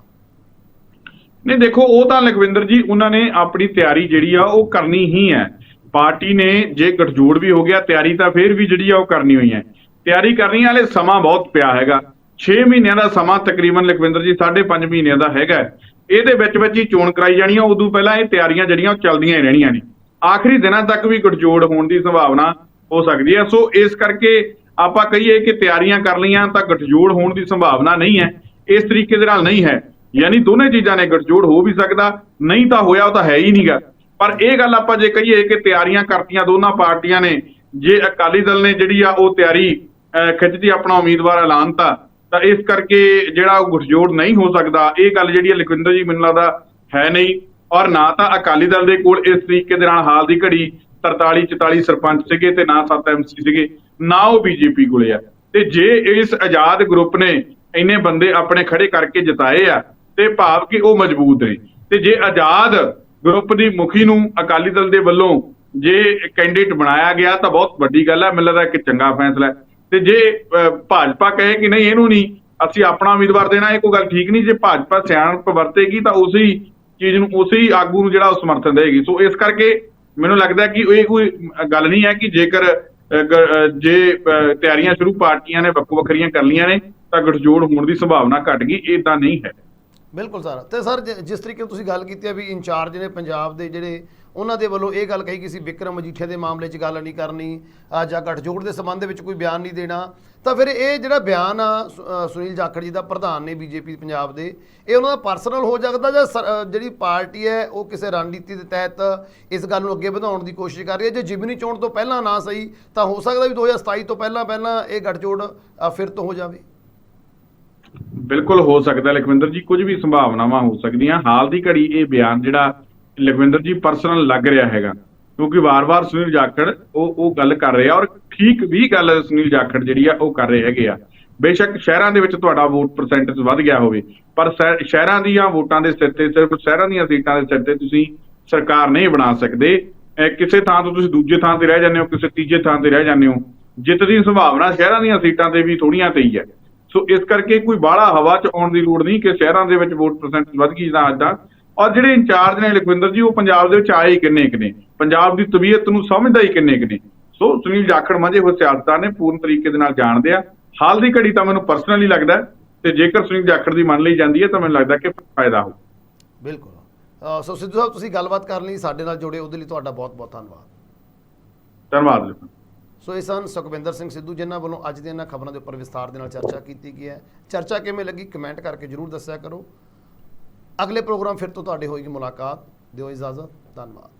ਨਹੀਂ, ਦੇਖੋ, ਉਹ ਤਾਂ ਲਖਵਿੰਦਰ ਜੀ, ਉਹਨਾਂ ਨੇ ਆਪਣੀ ਤਿਆਰੀ ਜਿਹੜੀ ਆ, ਉਹ ਕਰਨੀ ਹੀ ਹੈ। ਪਾਰਟੀ ਨੇ ਜੇ ਗਠਜੋੜ ਵੀ ਹੋ ਗਿਆ, ਤਿਆਰੀ ਤਾਂ ਫੇਰ ਵੀ ਜਿਹੜੀ ਆ, ਉਹ ਕਰਨੀ ਹੋਈ ਹੈ। ਤਿਆਰੀ ਕਰਨੀ ਵਾਲੇ ਸਮਾਂ ਬਹੁਤ ਪਿਆ ਹੈਗਾ। 6 ਮਹੀਨਿਆਂ ਦਾ ਸਮਾਂ ਤਕਰੀਬਨ ਲਖਵਿੰਦਰ ਜੀ 5.5 ਮਹੀਨਿਆਂ ਦਾ ਹੈਗਾ। ਇਹਦੇ ਵਿੱਚ ਵਿੱਚ ਹੀ ਚੋਣ ਕਰਾਈ ਜਾਣੀ ਆ, ਉਦੋਂ ਪਹਿਲਾਂ ਇਹ ਤਿਆਰੀਆਂ ਜਿਹੜੀਆਂ, ਉਹ ਚੱਲਦੀਆਂ ਹੀ ਰਹਿਣੀਆਂ ਨੇ। ਆਖਰੀ ਦਿਨਾਂ ਤੱਕ ਵੀ ਗਠਜੋੜ ਹੋਣ ਦੀ ਸੰਭਾਵਨਾ ਹੋ ਸਕਦੀ ਹੈ। ਸੋ ਇਸ ਕਰਕੇ ਆਪਾਂ ਕਹੀਏ ਕਿ ਤਿਆਰੀਆਂ ਕਰ ਲਈਆਂ, ਤਾਂ ਗਠਜੋੜ ਹੋਣ ਦੀ ਸੰਭਾਵਨਾ ਨਹੀਂ ਹੈ। ਇਸ ਤਰੀਕੇ ਦੇ ਨਾਲ ਨਹੀਂ ਹੈ। ਯਾਨੀ ਦੋਨੇ ਚੀਜ਼ਾਂ ਨੇ ਗਠਜੋੜ ਹੋ ਵੀ ਸਕਦਾ ਨਹੀਂ ਤਾਂ ਹੋਇਆ ਉਹ ਤਾਂ ਹੈ ਹੀ ਨਹੀਂਗਾ। ਪਰ ਇਹ ਗੱਲ ਆਪਾਂ ਜੇ ਕਹੀਏ ਕਿ ਤਿਆਰੀਆਂ ਕਰਤੀਆਂ ਦੋਨਾਂ ਪਾਰਟੀਆਂ ਨੇ ਜੇ ਅਕਾਲੀ ਦਲ ਨੇ ਜਿਹੜੀ ਆ ਉਹ ਤਿਆਰੀ ਅਹ, ਖਿੱਚਦੀ ਆਪਣਾ ਉਮੀਦਵਾਰ ਐਲਾਨਤਾ ਤਾਂ ਇਸ ਕਰਕੇ ਜਿਹੜਾ ਉਹ ਗਠਜੋੜ ਨਹੀਂ ਹੋ ਸਕਦਾ ਇਹ ਗੱਲ ਜਿਹੜੀ ਹੈ ਲਖਵਿੰਦਰ ਜੀ ਮੈਨੂੰ ਲੱਗਦਾ ਹੈ ਨਹੀਂ। ਔਰ ਨਾ ਤਾਂ ਅਕਾਲੀ ਦਲ ਦੇ ਕੋਲ ਇਸ ਤਰੀਕੇ ਦੇ ਨਾਲ ਹਾਲ ਦੀ ਘੜੀ 43 44 ਸਰਪੰਚ ਸੀਗੇ ਤੇ ਨਾ 7 ਐਮਸੀ ਸੀਗੇ ਨਾ ਉਹ ਬੀਜੇਪੀ ਕੋਲੇ ਆ। ਤੇ ਜੇ ਇਸ ਆਜ਼ਾਦ ਗਰੁੱਪ ਨੇ ਇੰਨੇ ਬੰਦੇ ਆਪਣੇ ਖੜੇ ਕਰਕੇ ਜਿਤਾਏ ਆ ਤੇ ਭਾਵ ਕਿ ਉਹ ਮਜ਼ਬੂਤ ਨੇ। ਤੇ ਜੇ ਆਜ਼ਾਦ ਗਰੁੱਪ ਦੀ ਮੁਖੀ ਨੂੰ ਅਕਾਲੀ ਦਲ ਦੇ ਵੱਲੋਂ ਜੇ ਕੈਂਡੀਡੇਟ ਬਣਾਇਆ ਗਿਆ ਤਾਂ ਬਹੁਤ ਵੱਡੀ ਗੱਲ ਹੈ ਮੈਨੂੰ ਲੱਗਦਾ ਕਿ ਚੰਗਾ ਫੈਸਲਾ ਹੈ। ਤੇ ਜੇ ਅਹ, ਭਾਜਪਾ ਕਹੇ ਕਿ ਨਹੀਂ ਇਹਨੂੰ ਨਹੀਂ ਅਸੀਂ ਆਪਣਾ ਉਮੀਦਵਾਰ ਦੇਣਾ ਇਹ ਕੋਈ ਗੱਲ ਠੀਕ ਨਹੀਂ। ਜੇ ਭਾਜਪਾ ਸਿਆਣਪ ਵਰਤੇਗੀ ਤਾਂ ਉਸੇ ਚੀਜ਼ ਨੂੰ ਉਸੇ ਆਗੂ ਨੂੰ ਜਿਹੜਾ ਉਹ ਸਮਰਥਨ ਦੇਗੀ ਸੋ ਇਸ ਕਰਕੇ ਮੈਨੂੰ ਲੱਗਦਾ ਕਿ ਇਹ ਕੋਈ ਗੱਲ ਨਹੀਂ ਹੈ ਕਿ ਜੇਕਰ ਜੇ ਅਹ, ਤਿਆਰੀਆਂ ਸ਼ੁਰੂ ਪਾਰਟੀਆਂ ਨੇ ਵੱਖੋ ਵੱਖਰੀਆਂ ਕਰ ਲਈਆਂ ਨੇ ਤਾਂ ਗਠਜੋੜ ਹੋਣ ਦੀ ਸੰਭਾਵਨਾ ਘਟ ਗਈ। ਇਹ ਤਾਂ ਨਹੀਂ ਹੈ। ਬਿਲਕੁਲ ਸਰ। ਤੇ ਸਰ ਜਿਸ ਤਰੀਕੇ ਨਾਲ ਤੁਸੀਂ ਗੱਲ ਕੀਤੀ ਹੈ ਵੀ ਇੰਚਾਰਜ ਨੇ ਪੰਜਾਬ ਦੇ ਜਿਹੜੇ ਉਹਨਾਂ ਦੇ ਵੱਲੋਂ ਇਹ ਗੱਲ ਕਹੀ ਕਿ ਸੀ, ਵਿਕਰਮ ਮਜੀਠੀਆ ਦੇ ਮਾਮਲੇ 'ਚ ਗੱਲ ਨਹੀਂ ਕਰਨੀ ਜਾਂ ਗੱਠਜੋੜ ਦੇ ਸੰਬੰਧ ਵਿੱਚ ਕੋਈ ਬਿਆਨ ਨਹੀਂ ਦੇਣਾ, ਤਾਂ ਫਿਰ ਇਹ ਜਿਹੜਾ ਬਿਆਨ ਆ ਸੁਨੀਲ ਜਾਖੜ ਜੀ ਦਾ ਪ੍ਰਧਾਨ ਨੇ ਬੀਜੇਪੀ, ਪੰਜਾਬ ਦੇ, ਇਹ ਉਹਨਾਂ ਦਾ ਪਰਸਨਲ ਹੋ ਸਕਦਾ ਜਾਂ ਸਰ- ਜਿਹੜੀ ਪਾਰਟੀ ਹੈ, ਉਹ ਕਿਸੇ ਰਣਨੀਤੀ ਦੇ ਤਹਿਤ ਇਸ ਗੱਲ ਨੂੰ ਅੱਗੇ ਵਧਾਉਣ ਦੀ ਕੋਸ਼ਿਸ਼ ਕਰ ਰਹੀ ਹੈ? ਜੇ ਜਿਮਨੀ ਚੋਣ ਤੋਂ ਪਹਿਲਾਂ ਨਾ ਸਹੀ, ਤਾਂ ਹੋ ਸਕਦਾ ਵੀ 2027 ਤੋਂ ਪਹਿਲਾਂ ਪਹਿਲਾਂ ਇਹ ਗੱਠਜੋੜ ਫਿਰ ਤੋਂ ਹੋ ਜਾਵੇ। ਬਿਲਕੁਲ ਹੋ ਸਕਦਾ, ਲਖਵਿੰਦਰ ਜੀ, ਕੁਝ ਵੀ ਸੰਭਾਵਨਾਵਾਂ ਹੋ ਸਕਦੀਆਂ। ਹਾਲ ਦੀ ਘੜੀ ਇਹ ਬਿਆਨ ਜਿਹੜਾ ਲਖਵਿੰਦਰ ਜੀ ਪਰਸਨਲ ਲੱਗ ਰਿਹਾ ਹੈਗਾ। ਕਿਉਂਕਿ ਵਾਰ-ਵਾਰ ਸੁਨੀਲ ਜਾਖੜ ਉਹ ਉਹ ਗੱਲ ਕਰ ਰਿਹਾ ਔਰ ਠੀਕ ਵੀ ਗੱਲ ਸੁਨੀਲ ਜਾਖੜ ਜਿਹੜੀ ਆ ਉਹ ਕਰ ਰਹੇ ਹੈਗੇ ਆ। ਬੇਸ਼ੱਕ ਸ਼ਹਿਰਾਂ ਦੇ ਵਿੱਚ ਤੁਹਾਡਾ ਵੋਟ ਪਰਸੈਂਟੇਜ ਵੱਧ ਗਿਆ ਹੋਵੇ, ਪਰ ਸ਼ਹਿ- ਸ਼ਹਿਰਾਂ ਦੀਆਂ ਵੋਟਾਂ ਦੇ ਸਿਰ ਤੇ ਸਿਰਫ ਸ਼ਹਿਰਾਂ ਦੀਆਂ ਸੀਟਾਂ ਦੇ ਸਿਰ ਤੇ ਤੁਸੀਂ ਸਰਕਾਰ ਨਹੀਂ ਬਣਾ ਸਕਦੇ। ਕਿਸੇ ਥਾਂ ਤੋਂ ਤੁਸੀਂ ਦੂਜੇ ਥਾਂ ਤੇ ਰਹਿ ਜਾਂਦੇ ਹੋ, ਕਿਸੇ ਤੀਜੇ ਥਾਂ ਤੇ ਰਹਿ ਜਾਂਦੇ ਹੋ। ਜਿੱਤ ਦੀ ਸੰਭਾਵਨਾ ਸ਼ਹਿਰਾਂ ਦੀਆਂ ਸੀਟਾਂ ਤੇ ਵੀ ਥੋੜੀਆਂ ਤੇ ਹੀ ਹੈ। ਸੋ ਇਸ ਕਰਕੇ ਕੋਈ ਬਾਹਲਾ ਹਵਾ ਚ ਆਉਣ ਦੀ ਲੋੜ ਨਹੀਂ ਕਿ ਸ਼ਹਿਰਾਂ ਦੇ ਵਿੱਚ ਵੋਟ ਪਰਸੈਂਟੇਜ ਵੱਧ ਗਈ ਜਾਂ ਅੱਜ ਦਾ ਔਰ ਜਿਹੜੇ ਇੰਚਾਰਜ ਨੇ ਲਖਵਿੰਦਰ ਜੀ ਉਹ ਪੰਜਾਬ ਦੇ ਵਿੱਚ ਆਏ ਹੀ ਕਿੰਨੇ ਕਿੰਨੇ ਪੰਜਾਬ ਦੀ ਤਬੀਅਤ ਨੂੰ ਸਮਝਦਾ ਹੀ ਕਿੰਨੇ ਕਿੰਨੇ ਸੋ ਸੁਨੀਲ ਜਾਖੜ ਮਾਝੇ ਹੋ ਸਿਆਸਤਦਾਨ ਨੇ ਪੂਰਨ ਤਰੀਕੇ ਦੇ ਨਾਲ ਜਾਣਦੇ ਆ। ਹਾਲ ਦੀ ਘੜੀ ਤਾਂ ਮੈਨੂੰ ਪਰਸਨਲੀ ਲੱਗਦਾ ਤੇ ਜੇਕਰ ਸੁਨੀਲ ਜਾਖੜ ਦੀ ਮੰਨ ਲਈ ਜਾਂਦੀ ਹੈ ਤਾਂ ਮੈਨੂੰ ਲੱਗਦਾ ਕਿ ਫਾਇਦਾ ਹੋ ਬਿਲਕੁਲ। ਸੋ ਸਿੱਧੂ ਸਾਹਿਬ ਤੁਸੀਂ ਗੱਲਬਾਤ ਕਰਨ ਲਈ ਸਾਡੇ ਨਾਲ ਜੁੜੇ ਉਹਦੇ ਲਈ ਤੁਹਾਡਾ ਬਹੁਤ ਬਹੁਤ ਧੰਨਵਾਦ। ਧੰਨਵਾਦ ਲਖਵਿੰਦਰ ਸੋ ਇਹ ਸਨ ਸੁਖਵਿੰਦਰ ਸਿੰਘ ਸਿੱਧੂ, ਜਿਨ੍ਹਾਂ ਵੱਲੋਂ ਅੱਜ ਦੀਆਂ ਇਹਨਾਂ ਖਬਰਾਂ ਦੇ ਉੱਪਰ ਵਿਸਥਾਰ ਦੇ ਨਾਲ ਚਰਚਾ ਕੀਤੀ ਗਈ ਹੈ। ਚਰਚਾ ਕਿਵੇਂ ਲੱਗੀ ਕਮੈਂਟ ਕਰਕੇ ਜਰੂਰ ਦੱਸਿਆ ਕਰੋ। ਅਗਲੇ ਪ੍ਰੋਗਰਾਮ ਫਿਰ ਤੋਂ ਤੁਹਾਡੇ ਹੋਏਗੀ ਮੁਲਾਕਾਤ। ਦਿਓ ਇਜਾਜ਼ਤ, ਧੰਨਵਾਦ।